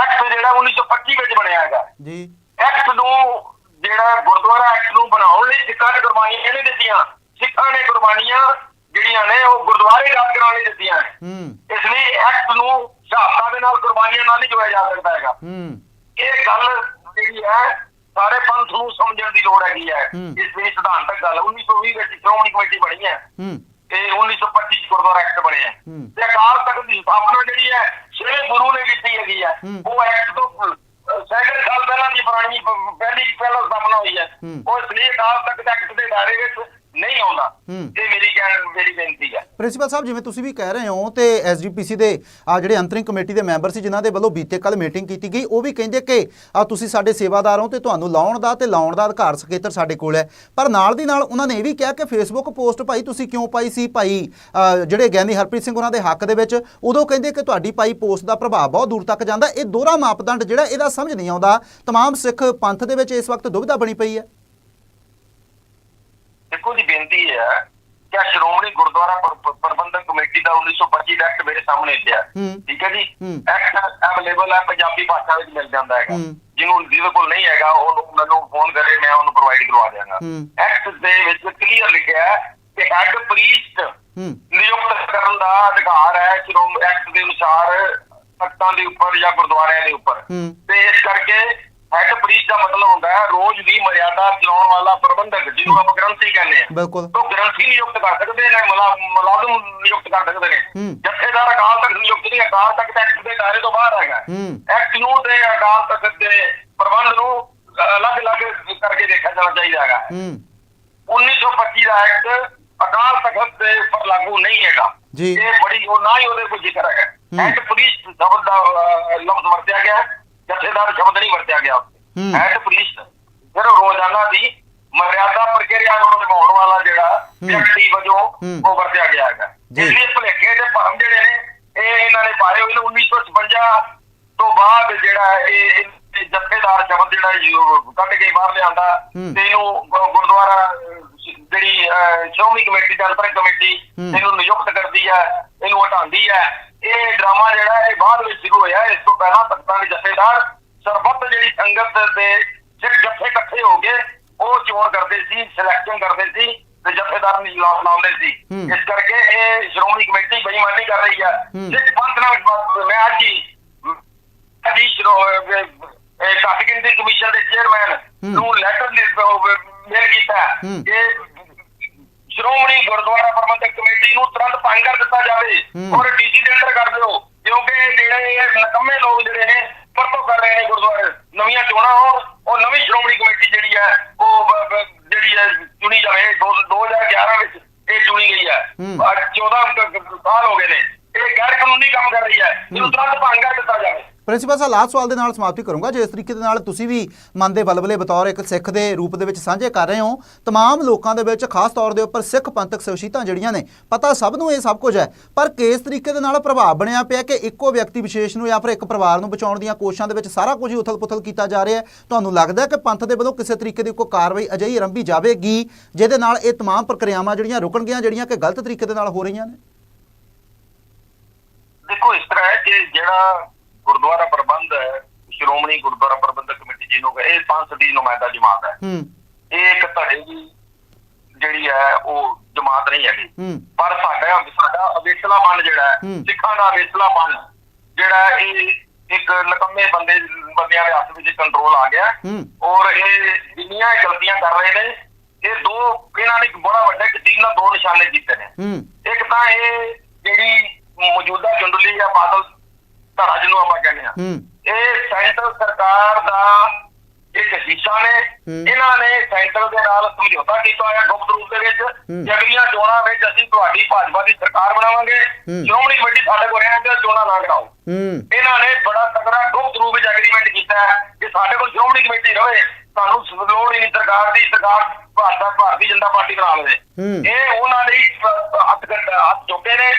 ਐਕਟ ਜਿਹੜਾ 1925 ਵਿੱਚ ਬਣਿਆ ਹੈਗਾ। ਜੀ। ਐਕਟ ਨੂੰ ਜਿਹੜਾ ਗੁਰਦੁਆਰਾ ਐਕਟ ਨੂੰ ਬਣਾਉਣ ਲਈ ਸਿੱਖਾਂ ਨੇ ਕੁਰਬਾਨੀਆਂ ਨਹੀਂ ਦਿੱਤੀਆਂ? ਸਿੱਖਾਂ ਨੇ ਕੁਰਬਾਨੀਆਂ ਜਿਹੜੀਆਂ ਨੇ ਉਹ ਗੁਰਦੁਆਰੇ ਯਾਦ ਕਰਾਉਣ ਲਈ ਦਿੱਤੀਆਂ ਨੇ। ਹੂੰ। ਇਸ ਲਈ ਐਕਟ ਨੂੰ ਸ਼ਹਾਦਤਾਂ ਦੇ ਨਾਲ ਕੁਰਬਾਨੀਆਂ ਨਾਲ ਨਹੀਂ ਜੋੜਿਆ ਜਾ ਸਕਦਾ ਹੈਗਾ। ਹੂੰ। ਇਹ ਗੱਲ ਜਿਹੜੀ ਹੈ ਸਾਰੇ ਪੰਥ ਨੂੰ ਸਮਝਣ ਦੀ ਲੋੜ ਹੈਗੀ ਹੈ। ਇਸ ਦੀ ਸਿਧਾਂਤਕ ਗੱਲ 1920 ਵਿੱਚ ਸ਼੍ਰੋਮਣੀ ਕਮੇਟੀ ਬਣੀ ਹੈ। ਹੂੰ। ਤੇ 1925 ਚ ਗੁਰਦੁਆਰਾ ਐਕਟ ਬਣਿਆ। ਤੇ ਅਕਾਲ ਤਖਤ ਦੀ ਸਥਾਪਨਾ ਜਿਹੜੀ ਹੈ ਛੇ ਗੁਰੂ ਨੇ ਕੀਤੀ ਹੈਗੀ ਹੈ। ਉਹ ਐਕਟ ਤੋਂ ਸੈਂਕੜੇ ਸਾਲ ਪਹਿਲਾਂ ਦੀ ਪੁਰਾਣੀ ਪਹਿਲੀ ਪਹਿਲਾਂ ਸਥਾਪਨਾ ਹੋਈ ਹੈ। ਉਹ ਲਈ ਅਕਾਲ ਤਖਤ ਐਕਟ ਦੇ ਦਾਇਰੇ ਵਿੱਚ ਨਹੀਂ ਆਉਂਦਾ। ਇਹ ਮੇਰੀ ਕਹਿਣ ਮੇਰੀ ਬੇਨਤੀ ਹੈ ਪ੍ਰਿੰਸੀਪਲ ਸਾਹਿਬ ਜਿਵੇਂ ਤੁਸੀਂ ਵੀ ਕਹਿ ਰਹੇ ਹੋ ਤੇ ਐਸਜੀਪੀਸੀ ਦੇ ਆ ਜਿਹੜੇ ਅੰਤਰਿੰਗ ਕਮੇਟੀ ਦੇ ਮੈਂਬਰ ਸੀ ਜਿਨ੍ਹਾਂ ਦੇ ਵੱਲੋਂ ਬੀਤੇ ਕੱਲ ਮੀਟਿੰਗ ਕੀਤੀ ਗਈ ਉਹ ਵੀ ਕਹਿੰਦੇ ਕਿ ਆ ਤੁਸੀਂ ਸਾਡੇ ਸੇਵਾਦਾਰ ਹੋ ਤੇ ਤੁਹਾਨੂੰ ਲਾਉਣ ਦਾ ਤੇ ਲਾਉਣ ਦਾ ਅਧਿਕਾਰ ਸਕੇਤਰ ਸਾਡੇ ਕੋਲ ਹੈ। ਪਰ ਨਾਲ ਦੀ ਨਾਲ ਉਹਨਾਂ ਨੇ ਇਹ ਵੀ ਕਿਹਾ ਕਿ ਫੇਸਬੁੱਕ ਪੋਸਟ ਭਾਈ ਤੁਸੀਂ ਕਿਉਂ ਪਾਈ ਸੀ? ਭਾਈ ਜਿਹੜੇ ਗਿਆਨੀ ਹਰਪ੍ਰੀਤ ਸਿੰਘ ਉਹਨਾਂ ਦੇ ਹੱਕ ਦੇ ਵਿੱਚ ਉਦੋਂ ਕਹਿੰਦੇ ਕਿ ਤੁਹਾਡੀ ਪਾਈ ਪੋਸਟ ਦਾ ਪ੍ਰਭਾਵ ਬਹੁਤ ਦੂਰ ਤੱਕ ਜਾਂਦਾ। ਇਹ ਦੋਹਰਾ ਮਾਪਦੰਡ ਜਿਹੜਾ ਇਹਦਾ ਸਮਝ ਨਹੀਂ ਆਉਂਦਾ। ਤਮਾਮ ਸਿੱਖ ਪੰਥ ਦੇ ਵਿੱਚ ਇਸ ਵਕਤ ਦੁਬਿਧਾ ਬਣੀ ਪਈ ਹੈ। ਦੇਖੋ ਜੀ ਬੇਨਤੀ ਹੈ ਕਿ ਸ਼੍ਰੋਮਣੀ ਗੁਰਦੁਆਰਾ ਪ੍ਰ- ਪ੍ਰ- ਪ੍ਰਬੰਧਕ ਕਮੇਟੀ ਦਾ 1925 ਦਾ ਐਕਟ ਮੇਰੇ ਸਾਹਮਣੇ ਪਿਆ। ਠੀਕ ਹੈ ਜੀ। ਐਕਟ ਅਵੇਲੇਬਲ ਹੈ ਪੰਜਾਬੀ ਭਾਸ਼ਾ ਵਿੱਚ ਮਿਲ ਜਾਂਦਾ ਹੈਗਾ। ਜਿਹਨੂੰ ਜਿਹਦੇ ਕੋਲ ਨਹੀਂ ਹੈਗਾ ਉਹ ਮੈਨੂੰ ਫੋਨ ਕਰੇ ਮੈਂ ਉਹਨੂੰ ਪ੍ਰੋਵਾਈਡ ਕਰਵਾ ਦਿਆਂਗਾ। ਐਕਟ ਦੇ ਵਿੱਚ ਕਲੀਅਰ ਲਿਖਿਆ ਹੈ ਕਿ ਹੈੱਡ ਪ੍ਰੀਸਟ ਨਿਯੁਕਤ ਕਰਨ ਦਾ ਅਧਿਕਾਰ ਹੈ ਸ਼੍ਰੋਮ ਐਕਟ ਦੇ ਅਨੁਸਾਰ ਤਖਤਾਂ ਦੇ ਉੱਪਰ ਜਾਂ ਗੁਰਦੁਆਰਿਆਂ ਦੇ ਉੱਪਰ। ਤੇ ਇਸ ਕਰਕੇ ਹੈੱਡ ਪ੍ਰੀਸਟ ਦਾ ਮਤਲਬ ਹੁੰਦਾ ਹੈ ਰੋਜ਼ ਦੀ ਮਰਿਆਦਾ ਚਲਾਉਣ ਵਾਲਾ ਪ੍ਰਬੰਧਕ ਜਿਹਨੂੰ ਆਪਾਂ ਗ੍ਰੰਥੀ ਕਹਿੰਦੇ ਆ ਬਿਲਕੁਲ। ਤੋਂ ਗ੍ਰੰਥੀ ਨਿਯੁਕਤ ਕਰ ਸਕਦੇ ਨੇ ਮੁਲਾ- ਮੁਲਾਜ਼ਮ ਨਿਯੁਕਤ ਕਰ ਸਕਦੇ ਨੇ। ਜਥੇਦਾਰ ਅਕਾਲ ਤਖਤ ਨਿਯੁਕਤ ਨਹੀਂ ਅਕਾਲ ਤਖਤ ਐਕਟ ਦੇ ਦਾਇਰੇ ਤੋਂ ਬਾਹਰ ਹੈਗਾ। ਐਕਟ ਨੂੰ ਤੇ ਅਕਾਲ ਤਖਤ ਦੇ ਪ੍ਰਬੰਧ ਨੂੰ ਅਲੱਗ-ਅਲੱਗ ਕਰਕੇ ਦੇਖਿਆ ਜਾਣਾ ਚਾਹੀਦਾ ਹੈਗਾ। ਹੂੰ। 1925 ਦਾ ਐਕਟ ਅਕਾਲ ਤਖਤ ਦੇ ਉੱਪਰ ਲਾਗੂ ਨਹੀਂ ਹੈਗਾ। ਇਹ ਬੜੀ ਉਹ ਨਾ ਹੀ ਉਹਦੇ ਕੋਈ ਜ਼ਿਕਰ ਹੈਗਾ। ਪ੍ਰੀਸਟ ਸ਼ਬਦ ਦਾ ਲਫ਼ਜ਼ ਵਰਤਿਆ ਗਿਆ। ਸ਼ਬਦ ਨਹੀਂ ਵਰਤਿਆ ਗਿਆ ਹੂੰ। ਹੈਡ ਪ੍ਰੀਸਟ ਫਿਰ ਰੋਜ਼ਾਨਾ ਦੀ ਮਰਿਆਦਾ ਪ੍ਰਕਿਰਿਆ ਨੂੰ ਨਿਭਾਉਣ ਵਾਲਾ ਜਿਹੜਾ। ਵਿਅਕਤੀ ਵਜੋਂ। ਉਹ ਵਰਤਿਆ ਗਿਆ ਹੈਗਾ ਜੀ। ਇਸ ਲਈ ਭੁਲੇਖੇ ਦੇ ਭਰਮ ਜਿਹੜੇ ਨੇ ਇਹ ਇਹਨਾਂ ਨੇ ਪਾਏ ਹੋਏ ਨੇ 1956 ਤੋਂ ਬਾਅਦ ਜਿਹੜਾ ਇਹ ਜਥੇਦਾਰ ਸ਼ਬਦ ਜਿਹੜਾ ਕੱਢ ਕੇ ਬਾਹਰ ਲਿਆਂਦਾ। ਤੇ ਇਹਨੂੰ ਗੁਰਦੁਆਰਾ ਜਿਹੜੀ ਸ਼੍ਰੋਮਣੀ ਕਮੇਟੀ ਜਨਤਕ ਕਮੇਟੀ। ਇਹਨੂੰ ਨਿਯੁਕਤ ਕਰਦੀ ਹੈ ਇਹਨੂੰ ਹਟਾਉਂਦੀ ਹੈ ਇਹ ਡਰਾਮਾ ਜਿਹੜਾ ਇਹ ਬਾਅਦ ਵਿੱਚ ਸ਼ੁਰੂ ਹੋਇਆ ਇਸ ਤੋਂ ਪਹਿਲਾਂ ਤਖਤਾਂ ਦੇ ਜਥੇਦਾਰ ਸਰਬੱਤ ਜਿਹੜੀ ਸੰਗਤ ਦੇ ਸਿੱਖ ਜਥੇ ਇਕੱਠੇ ਹੋ ਕੇ ਉਹ ਚੋਣ ਕਰਦੇ ਸੀ ਸਿਲੈਕਸ਼ਨ ਕਰਦੇ ਸੀ ਤੇ ਜਥੇਦਾਰ ਨੂੰ ਲਾ- ਲਾਉਂਦੇ ਸੀ। ਇਸ ਕਰਕੇ ਇਹ ਸ਼੍ਰੋਮਣੀ ਕਮੇਟੀ ਬੇਈਮਾਨੀ ਕਰ ਰਹੀ ਹੈ। ਸਿੱਖ ਪੰਥ ਨਾਲ ਮੈਂ ਅੱਜ ਹੀ ਅਜੀ ਘੱਟ ਗਿਣਤੀ ਕਮਿਸ਼ਨ ਦੇ ਚੇਅਰਮੈਨ। ਨੂੰ ਲੈਟਰ ਮੇਲ ਕੀਤਾ। ਕਿ ਸ਼੍ਰੋਮਣੀ ਗੁਰਦੁਆਰਾ ਪ੍ਰਬੰਧਕ ਕਮੇਟੀ ਨੂੰ ਤੁਰੰਤ ਭੰਗ ਕਰ ਦਿੱਤਾ ਜਾਵੇ। ਔਰ ਡੀਸੀ ਟੈਂਡਰ ਕਰ ਦਿਓ ਕਿਉਂਕਿ ਜਿਹੜੇ ਨਕਮੇ ਲੋਕ ਜਿਹੜੇ ਨੇ ਵਰਤੋਂ ਕਰ ਰਹੇ ਨੇ ਗੁਰਦੁਆਰੇ। ਨਵੀਆਂ ਚੋਣਾਂ ਹੋਣ ਉਹ ਨਵੀਂ ਸ਼੍ਰੋਮਣੀ ਕਮੇਟੀ ਜਿਹੜੀ ਹੈ ਉਹ ਜਿਹੜੀ ਹੈ ਚੁਣੀ ਜਾਵੇ। ਦੋ- 2011 ਵਿੱਚ ਇਹ ਚੁਣੀ ਗਈ ਹੈ। ਅੱਜ 14 ਕ- ਕ- ਸਾਲ ਹੋ ਗਏ ਨੇ। ਇਹ ਗੈਰ ਕਾਨੂੰਨੀ ਕੰਮ ਕਰ ਰਹੀ ਹੈ। ਇਹਨੂੰ ਤੁਰੰਤ ਭੰਗ ਕਰ ਦਿੱਤਾ ਜਾਵੇ। ਪ੍ਰਿੰਸੀਪਲ ਸਾਹਿਬ ਲਾਸਟ ਸਵਾਲ ਦੇ ਨਾਲ ਸਮਾਪਤੀ ਕਰੂੰਗਾ ਜਿਸ ਤਰੀਕੇ ਦੇ ਨਾਲ ਤੁਸੀਂ ਵੀ ਮਨ ਦੇ ਬਲਬਲੇ ਬਤੌਰ ਇੱਕ ਸਿੱਖ ਦੇ ਰੂਪ ਦੇ ਵਿੱਚ ਸਾਂਝੇ ਕਰ ਰਹੇ ਹੋ तमाम ਲੋਕਾਂ ਦੇ ਵਿੱਚ ਖਾਸ ਤੌਰ ਦੇ ਉੱਪਰ ਸਿੱਖ ਪੰਥਕ ਸਵਸ਼ੀਤਾਂ ਜਿਹੜੀਆਂ ਨੇ ਪਤਾ ਸਭ ਨੂੰ ਇਹ ਸਭ ਕੁਝ ਹੈ ਪਰ ਕਿਸ ਤਰੀਕੇ ਦੇ ਨਾਲ ਪ੍ਰਭਾਵ ਬਣਿਆ ਪਿਆ ਕਿ ਇੱਕੋ ਵਿਅਕਤੀ ਵਿਸ਼ੇਸ਼ ਨੂੰ ਜਾਂ ਫਿਰ ਇੱਕ ਪਰਿਵਾਰ ਨੂੰ ਬਚਾਉਣ ਦੀਆਂ ਕੋਸ਼ਿਸ਼ਾਂ ਦੇ ਵਿੱਚ ਸਾਰਾ ਕੁਝ ਹੀ ਉਥਲ-ਪੁਥਲ ਕੀਤਾ ਜਾ ਰਿਹਾ ਹੈ ਤੁਹਾਨੂੰ ਲੱਗਦਾ ਹੈ ਕਿ ਪੰਥ ਦੇ ਵੱਲੋਂ ਕਿਸੇ ਤਰੀਕੇ ਦੀ ਕੋਈ ਕਾਰਵਾਈ ਅਜਿਹੀ ਆਰੰਭੀ ਜਾਵੇਗੀ ਜਿਹਦੇ ਨਾਲ ਇਹ तमाम ਪ੍ਰਕਿਰਿਆਵਾਂ ਜਿਹੜੀਆਂ ਰੁਕਣਗੀਆਂ ਜਿਹੜੀਆਂ ਕਿ ਗਲਤ ਤਰੀਕੇ ਦੇ ਨਾਲ ਹੋ ਰਹੀਆਂ ਨੇ ਦੇਖੋ ਇਸ ਤਰ੍ਹਾਂ ਹੈ ਕਿ ਜਿਹੜਾ ਗੁਰਦੁਆਰਾ ਪ੍ਰਬੰਧ ਹੈ ਸ਼੍ਰੋਮਣੀ ਗੁਰਦੁਆਰਾ ਪ੍ਰਬੰਧਕ ਕਮੇਟੀ ਜਿਹਨੂੰ ਇਹ ਪੰਥ ਦੀ ਨੁਮਾਇੰਦਾ ਜਮਾਤ ਹੈ। ਹੂੰ। ਇਹ ਇੱਕ ਧੜੇ ਦੀ ਜਿਹੜੀ ਹੈ ਉਹ ਜਮਾਤ ਨਹੀਂ ਹੈਗੀ। ਪਰ ਸਾਡਾ ਸਾਡਾ ਅਵੇਸਲਾ ਮਨ ਜਿਹੜਾ ਹੈ। ਸਿੱਖਾਂ ਦਾ ਅਵੇਸਲਾ ਮਨ ਜਿਹੜਾ ਇਹ ਇੱਕ ਨਕਮੇ ਬੰਦੇ ਬੰਦਿਆਂ ਦੇ ਹੱਥ ਵਿੱਚ ਕੰਟਰੋਲ ਆ ਗਿਆ। ਔਰ ਇਹ ਜਿੰਨੀਆਂ ਗਲਤੀਆਂ ਕਰ ਰਹੇ ਨੇ ਇਹ ਦੋ ਇਹਨਾਂ ਨੇ ਇੱਕ ਬੜਾ ਵੱਡਾ ਟੀਮ ਨਾਲ ਦੋ ਨਿਸ਼ਾਨੇ ਕੀਤੇ ਨੇ। ਇੱਕ ਤਾਂ ਇਹ ਜਿਹੜੀ ਮੌਜੂਦਾ ਜੁੰਡਲੀ ਆ ਬਾਦਲ ਧੜਾ ਜਿਹਨੂੰ ਆਪਾਂ ਕਹਿੰਦੇ ਆ ਹੂੰ। ਇਹ ਸੈਂਟਰ ਸਰਕਾਰ ਦਾ ਇੱਕ ਹਿੱਸਾ ਨੇ। ਇਹਨਾਂ ਨੇ ਸੈਂਟਰ ਦੇ ਨਾਲ ਸਮਝੌਤਾ ਕੀਤਾ ਹੋਇਆ ਗੁਪਤ ਰੂਪ ਦੇ ਵਿੱਚ ਅਗਲੀਆਂ ਚੋਣਾਂ ਵਿੱਚ ਅਸੀਂ ਤੁਹਾਡੀ ਭਾਜਪਾ ਦੀ ਸਰਕਾਰ ਬਣਾਵਾਂਗੇ। ਸ਼੍ਰੋਮਣੀ ਕਮੇਟੀ ਸਾਡੇ ਕੋਲ ਰਹਿਣ ਦੇ ਚੋਣਾਂ ਨਾ ਕਰਾਓ। ਇਹਨਾਂ ਨੇ ਬੜਾ ਤਗੜਾ ਗੁਪਤ ਰੂਪ ਵਿੱਚ ਐਗਰੀਮੈਂਟ ਕੀਤਾ ਹੈ ਕਿ ਸਾਡੇ ਕੋਲ ਸ਼੍ਰੋਮਣੀ ਕਮੇਟੀ ਰਵੇ। ਸਾਨੂੰ ਲੋੜ ਹੀ ਨਹੀਂ ਸਰਕਾਰ ਦੀ ਸਰਕਾਰ ਭਾਰਤ ਭਾਰਤੀ ਜਨਤਾ ਪਾਰਟੀ ਬਣਾ ਲਵੇ। ਇਹ ਉਹਨਾਂ ਦੇ ਹੱਥ ਗੱਡ- ਹੱਥ ਚੁੱਕੇ ਨੇ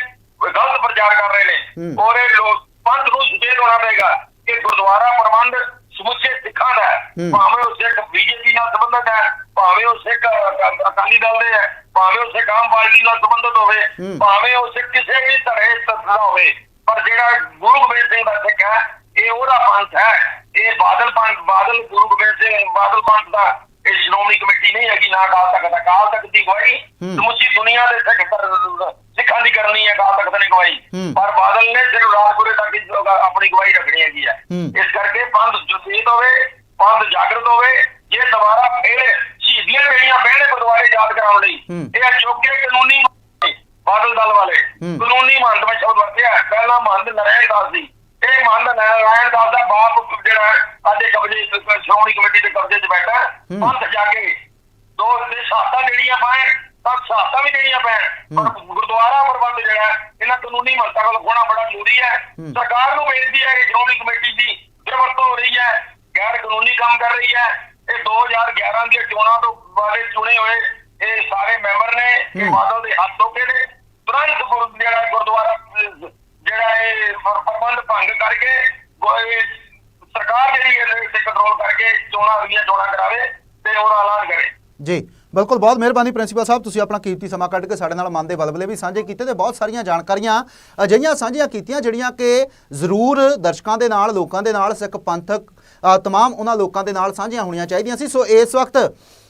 ਗਲਤ ਪ੍ਰਚਾਰ ਕਰ ਰਹੇ ਨੇ। ਔਰ ਇਹ ਲੋਕ ਪੰਥ ਨੂੰ ਸੁਚੇਤ ਹੋਣਾ ਪਏਗਾ ਕਿ ਗੁਰਦੁਆਰਾ ਪ੍ਰਬੰਧ ਸਮੁੱਚੇ ਸਿੱਖਾਂ ਦਾ ਹੈ। ਭਾਵੇਂ ਉਹ ਸਿੱਖ ਬੀਜੇਪੀ ਨਾਲ ਸੰਬੰਧਿਤ ਹੈ ਭਾਵੇਂ ਉਹ ਸਿੱਖ ਅਕਾਲੀ ਦਲ ਦੇ ਹੈ ਭਾਵੇਂ ਉਹ ਸਿੱਖ ਆਮ ਪਾਰਟੀ ਨਾਲ ਸੰਬੰਧਿਤ ਹੋਵੇ। ਭਾਵੇਂ ਉਹ ਸਿੱਖ ਕਿਸੇ ਵੀ ਤਰ੍ਹਾਂ ਦਾ ਹੋਵੇ ਪਰ ਜਿਹੜਾ ਗੁਰੂ ਗੋਬਿੰਦ ਸਿੰਘ ਦਾ ਸਿੱਖ ਹੈ ਇਹ ਉਹਦਾ ਪੰਥ ਹੈ ਇਹ ਬਾਦਲ ਪੰਥ ਬਾਦਲ ਗੁਰੂ ਗੋਬਿੰਦ ਸਿੰਘ ਬਾਦਲ ਪੰਥ ਦਾ ਇਹ ਸ਼੍ਰੋਮਣੀ ਕਮੇਟੀ ਨਹੀਂ ਹੈਗੀ ਨਾ ਅਕਾਲ ਤਖਤ ਦਾ ਅਕਾਲ ਤਖਤ ਦੀ ਗਵਾਹੀ। ਸਮੁੱਚੀ ਦੁਨੀਆ ਦੇ ਸਿੱਖ ਪਰ- ਸਿੱਖਾਂ ਦੀ ਕਰਨੀ ਹੈ ਅਕਾਲ ਤਖਤ ਨੇ ਗਵਾਹੀ। ਪਰ ਬਾਦਲ ਨੇ ਸਿਰਫ ਰਾਜਪੁਰੇ ਤੱਕ ਆਪਣੀ ਗਵਾਹੀ ਰੱਖਣੀ ਹੈਗੀ ਹੈ। ਇਸ ਕਰਕੇ ਪੰਥ ਜੁਤੀਤ ਹੋਵੇ ਪੰਥ ਜਾਗਰਤ ਹੋਵੇ ਜੇ ਦੁਬਾਰਾ ਫੇਰ ਸ਼ਹੀਦੀਆਂ ਜਿਹੜੀਆਂ ਬਹਿਣੇ ਗੁਰਦੁਆਰੇ ਯਾਦ ਕਰਾਉਣ ਲਈ। ਇਹ ਚੋਕੇ ਕਾਨੂੰਨੀ ਬਾਦਲ ਦਲ ਵਾਲੇ। ਕਾਨੂੰਨੀ ਮੰਦ ਮੈਂ ਸ਼ਬਦ ਵਰਤਿਆ। ਪਹਿਲਾਂ ਮੰਦ ਨਰਾਇਣ ਦਾਸ ਸੀ ਇਹ ਮੰਦ ਨਰਾਇਣ ਦਾਸ ਦਾ ਬਾਪ ਜਿਹੜਾ ਇਹ ਕਬਜ਼ੇ ਇਸ ਸ਼੍ਰੋਮਣੀ ਕਮੇਟੀ ਦੇ ਕਬਜ਼ੇ 'ਚ ਬੈਠਾ। ਪੰਥ ਜਾਗੇ ਦੋ ਦੇ ਸ਼ਾਸਤਾਂ ਜਿਹੜੀਆਂ ਪਾਏ ਤਾਂ ਸ਼ਾਸਤਾਂ ਵੀ ਦੇਣੀਆਂ ਪੈਣ ਪਰ ਗੁਰਦੁਆਰਾ ਪ੍ਰਬੰਧ ਜਿਹੜਾ ਇਹਨਾਂ ਕਾਨੂੰਨੀ ਮਹੱਤਤਾ ਕੋਲ ਹੋਣਾ ਬੜਾ ਜ਼ਰੂਰੀ ਹੈ। ਸਰਕਾਰ ਨੂੰ ਬੇਨਤੀ ਹੈ ਕਿ ਸ਼੍ਰੋਮਣੀ ਕਮੇਟੀ ਦੀ ਦੁਰਵਰਤੋਂ ਹੋ ਰਹੀ ਹੈ ਗੈਰ ਕਾਨੂੰਨੀ ਕੰਮ ਕਰ ਰਹੀ ਹੈ ਇਹ 2011 ਦੀਆਂ ਚੋਣਾਂ ਤੋਂ ਵਾਲੇ ਚੁਣੇ ਹੋਏ ਇਹ ਸਾਰੇ ਮੈਂਬਰ ਨੇ ਇਹ। ਬਾਦਲ ਦੇ ਹੱਥ ਧੋਕੇ ਨੇ ਤੁਰੰਤ ਜਿਹੜਾ ਗੁਰਦੁਆਰਾ ਜਿਹੜਾ ਇਹ ਪ੍ਰ- ਪ੍ਰਬੰਧ ਭੰਗ ਕਰਕੇ ਸਰਕਾਰ ਜਿਹੜੀ ਇਹਦੇ ਤੇ ਕੰਟਰੋਲ ਕਰਕੇ ਚੋਣਾਂ ਅਗਲੀਆਂ ਚੋਣਾਂ ਕਰਾਵੇ ਤੇ ਉਹਦਾ ਐਲਾਨ ਕਰੇ। ਜੀ, ਬਿਲਕੁਲ ਬਹੁਤ ਮਿਹਰਬਾਨੀ ਪ੍ਰਿੰਸੀਪਲ ਸਾਹਿਬ, ਤੁਸੀਂ ਆਪਣਾ ਕੀਮਤੀ ਸਮਾਂ ਕੱਢ ਕੇ ਸਾਡੇ ਨਾਲ ਮਨ ਦੇ ਬਲਬਲੇ ਵੀ ਸਾਂਝੇ ਕੀਤੇ ਤੇ ਬਹੁਤ ਸਾਰੀਆਂ ਜਾਣਕਾਰੀਆਂ, ਅਜਿਹੀਆਂ ਸਾਂਝੀਆਂ ਕੀਤੀਆਂ ਜਿਹੜੀਆਂ ਕਿ ਜ਼ਰੂਰ ਦਰਸ਼ਕਾਂ ਦੇ ਨਾਲ, ਲੋਕਾਂ ਦੇ ਨਾਲ, ਸਿੱਖ ਪੰਥਕ ਤਮਾਮ ਉਹਨਾਂ ਲੋਕਾਂ ਦੇ ਨਾਲ ਸਾਂਝੀਆਂ ਹੋਣੀਆਂ ਚਾਹੀਦੀਆਂ ਸੀ। ਸੋ ਇਸ ਵਕਤ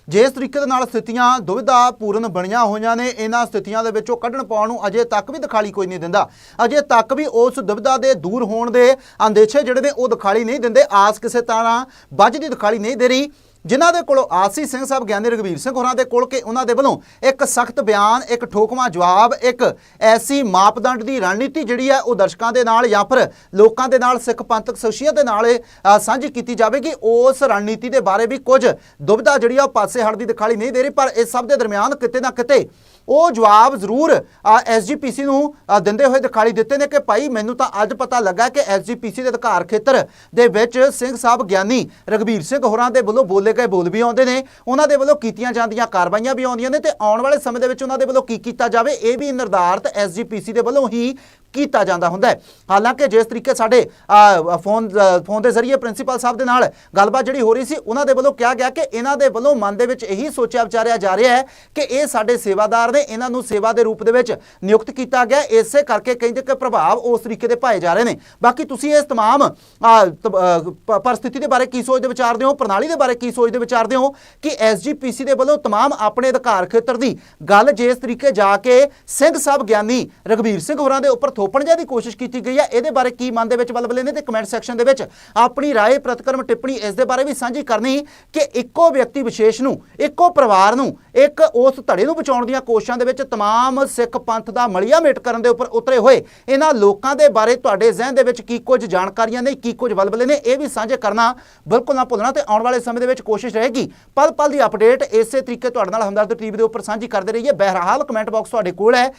ਜਿਸ ਤਰੀਕੇ ਦੇ ਨਾਲ ਸਥਿਤੀਆਂ ਦੁਵਿਧਾਪੂਰਨ ਬਣੀਆਂ ਹੋਈਆਂ ਨੇ, ਇਹਨਾਂ ਸਥਿਤੀਆਂ ਦੇ ਵਿੱਚੋਂ ਕੱਢਣ ਪਾਉਣ ਨੂੰ ਅਜੇ ਤੱਕ ਵੀ ਦਿਖਾਲੀ ਕੋਈ ਨਹੀਂ ਦਿੰਦਾ। ਅਜੇ ਤੱਕ ਵੀ ਉਸ ਦੁਵਿਧਾ ਦੇ ਦੂਰ ਹੋਣ ਦੇ ਅੰਦੇਸ਼ੇ ਜਿਹੜੇ ਨੇ ਉਹ ਦਿਖਾਲੀ ਨਹੀਂ ਦਿੰਦੇ। ਆਸ ਕਿਸੇ ਤਰ੍ਹਾਂ ਵੱਜਦੀ ਦਿਖਾਲੀ ਨਹੀਂ ਦੇ ਰਹੀ। ਜਿਨ੍ਹਾਂ ਦੇ ਕੋਲੋਂ ਆਸੀ ਸਿੰਘ ਸਾਹਿਬ ਗਿਆਨੀ ਰਗਵੀਰ ਸਿੰਘ ਹੋਰਾਂ ਦੇ ਕੋਲ ਕਿ ਉਹਨਾਂ ਦੇ ਵੱਲੋਂ ਇੱਕ ਸਖਤ ਬਿਆਨ, ਇੱਕ ਠੋਕਵਾਂ ਜਵਾਬ, ਇੱਕ ਐਸੀ ਮਾਪਦੰਡ ਦੀ ਰਣਨੀਤੀ ਜਿਹੜੀ ਹੈ ਉਹ ਦਰਸ਼ਕਾਂ ਦੇ ਨਾਲ ਜਾਂ ਫਿਰ ਲੋਕਾਂ ਦੇ ਨਾਲ, ਸਿੱਖ ਪੰਥਕ ਸ਼ਖਸੀਅਤ ਦੇ ਨਾਲ ਸਾਂਝੀ ਕੀਤੀ ਜਾਵੇਗੀ। ਉਸ ਰਣਨੀਤੀ ਦੇ ਬਾਰੇ ਵੀ ਕੁਝ ਦੁਬਿਧਾ ਜਿਹੜੀ ਆ ਉਹ ਪਾਸੇ ਹਟਦੀ ਦਿਖਾਈ ਨਹੀਂ ਦੇ ਰਹੀ, ਪਰ ਇਸ ਸਭ ਦੇ ਦਰਮਿਆਨ ਕਿਤੇ ਨਾ ਕਿਤੇ ਉਹ ਜਵਾਬ ਜ਼ਰੂਰ ਐਸਜੀਪੀਸੀ ਨੂੰ ਦਿੰਦੇ ਹੋਏ ਦਿਖਾਈ ਦਿੱਤੇ ਨੇ ਕਿ ਭਾਈ ਮੈਨੂੰ ਤਾਂ ਅੱਜ ਪਤਾ ਲੱਗਾ ਕਿ ਐਸਜੀਪੀਸੀ ਦੇ ਅਧਿਕਾਰ ਖੇਤਰ ਦੇ ਵਿੱਚ ਸਿੰਘ ਸਾਹਿਬ ਗਿਆਨੀ ਰਗਵੀਰ ਸਿੰਘ ਹੋਰਾਂ ਦੇ ਵੱਲੋਂ ਬੋਲੇ ਗਏ ਬੋਲ ਵੀ ਆਉਂਦੇ ਨੇ, ਉਹਨਾਂ ਦੇ ਵੱਲੋਂ ਕੀਤੀਆਂ ਜਾਂਦੀਆਂ ਕਾਰਵਾਈਆਂ ਵੀ ਆਉਂਦੀਆਂ ਨੇ ਤੇ ਆਉਣ ਵਾਲੇ ਸਮੇਂ ਦੇ ਵਿੱਚ ਉਹਨਾਂ ਦੇ ਵੱਲੋਂ ਕੀ ਕੀਤਾ ਜਾਵੇ, ਇਹ ਵੀ ਨਿਰਧਾਰਤ ਐਸਜੀਪੀਸੀ ਦੇ ਵੱਲੋਂ ਹੀ ਕੀਤਾ ਜਾਂਦਾ ਹੁੰਦਾ ਹੈ ਹਾਲਾਂਕਿ ਜਿਸ ਤਰੀਕੇ ਸਾਡੇ ਅ, ਫੋਨ ਅ, ਫੋਨ ਦੇ ਜ਼ਰੀਏ ਪ੍ਰਿੰਸੀਪਲ ਸਾਹਿਬ ਦੇ ਨਾਲ ਗੱਲਬਾਤ ਜਿਹੜੀ ਹੋ ਰਹੀ ਸੀ ਉਹਨਾਂ ਦੇ ਵੱਲੋਂ ਕਿਹਾ ਗਿਆ ਕਿ ਇਹਨਾਂ ਦੇ ਵੱਲੋਂ ਮਨ ਦੇ ਵਿੱਚ ਇਹੀ ਸੋਚਿਆ ਵਿਚਾਰਿਆ ਜਾ ਰਿਹਾ ਹੈ ਕਿ ਇਹ ਸਾਡੇ ਸੇਵਾਦਾਰ ਨੇ ਇਹਨਾਂ ਨੂੰ ਸੇਵਾ ਦੇ ਰੂਪ ਦੇ ਵਿੱਚ ਨਿਯੁਕਤ ਕੀਤਾ ਗਿਆ ਇਸੇ ਕਰਕੇ ਕਹਿੰਦੇ ਕਿ ਪ੍ਰਭਾਵ ਉਸ ਤਰੀਕੇ ਦੇ ਪਾਏ ਜਾ ਰਹੇ ਨੇ ਬਾਕੀ ਤੁਸੀਂ ਇਸ तमाम ਅ, ਤ- ਅ, ਪ- ਪਰਿਸਥਿਤੀ ਦੇ ਬਾਰੇ ਕੀ ਸੋਚਦੇ ਵਿਚਾਰਦੇ ਹੋ ਪ੍ਰਣਾਲੀ ਦੇ ਬਾਰੇ ਕੀ ਸੋਚਦੇ ਵਿਚਾਰਦੇ ਹੋ ਕਿ ਐਸਜੀਪੀਸੀ ਦੇ ਵੱਲੋਂ तमाम ਆਪਣੇ ਅਧਿਕਾਰ ਖੇਤਰ ਦੀ ਗੱਲ ਜਿਸ ਤਰੀਕੇ ਜਾ ਕੇ ਸਿੰਘ ਸਾਹਿਬ ਗਿਆਨੀ ਰਗਵੀਰ ਸਿੰਘ ਹੋਰਾਂ ਦੇ ਉੱਪਰ ਥੋਪਣ ਜਿਹਾ ਦੀ ਕੋਸ਼ਿਸ਼ ਕੀਤੀ ਗਈ ਹੈ ਇਹਦੇ ਬਾਰੇ ਕੀ ਮਨ ਦੇ ਵਿੱਚ ਬਲਬਲੇ ਨੇ ਤੇ ਕਮੈਂਟ ਸੈਕਸ਼ਨ ਦੇ ਵਿੱਚ ਆਪਣੀ رائے ਪ੍ਰਤੀਕਰਮ ਟਿੱਪਣੀ ਇਸ ਦੇ ਬਾਰੇ ਵੀ ਸਾਂਝੀ ਕਰਨੀ ਕਿ ਇੱਕੋ ਵਿਅਕਤੀ ਵਿਸ਼ੇਸ਼ ਨੂੰ ਇੱਕੋ ਪਰਿਵਾਰ ਨੂੰ ਇੱਕ ਉਸ ਧੜੇ ਨੂੰ ਬਚਾਉਣ ਦੀਆਂ ਕੋਸ਼ਿਸ਼ਾਂ ਦੇ ਵਿੱਚ तमाम ਸਿੱਖ ਪੰਥ ਦਾ ਮਲੀਆ ਮੇਟ ਕਰਨ ਦੇ ਉੱਪਰ ਉਤਰੇ ਹੋਏ ਇਹਨਾਂ ਲੋਕਾਂ ਦੇ ਬਾਰੇ ਤੁਹਾਡੇ ਜ਼ਿਹਨ ਦੇ ਵਿੱਚ ਕੀ ਕੁਝ ਜਾਣਕਾਰੀਆਂ ਨੇ ਕੀ ਕੁਝ ਬਲਬਲੇ ਨੇ ਇਹ ਵੀ ਸਾਂਝੇ ਕਰਨਾ ਬਿਲਕੁਲ ਨਾ ਭੁੱਲਣਾ ਤੇ ਆਉਣ ਵਾਲੇ ਸਮੇਂ ਦੇ ਵਿੱਚ ਕੋਸ਼ਿਸ਼ ਰਹੇਗੀ ਪਲ ਪਲ ਦੀ ਅਪਡੇਟ ਇਸੇ ਤਰੀਕੇ ਤੁਹਾਡੇ ਨਾਲ ਹਮਦਰਦ ਟੀਵੀ ਦੇ ਉੱਪਰ ਸਾਂਝੀ ਕਰਦੇ ਰਹੀਏ ਬਹਿਰਹਾਲ ਕਮੈਂਟ ਬਾਕਸ ਤੁਹਾਡੇ ਕੋਲ ਹੈ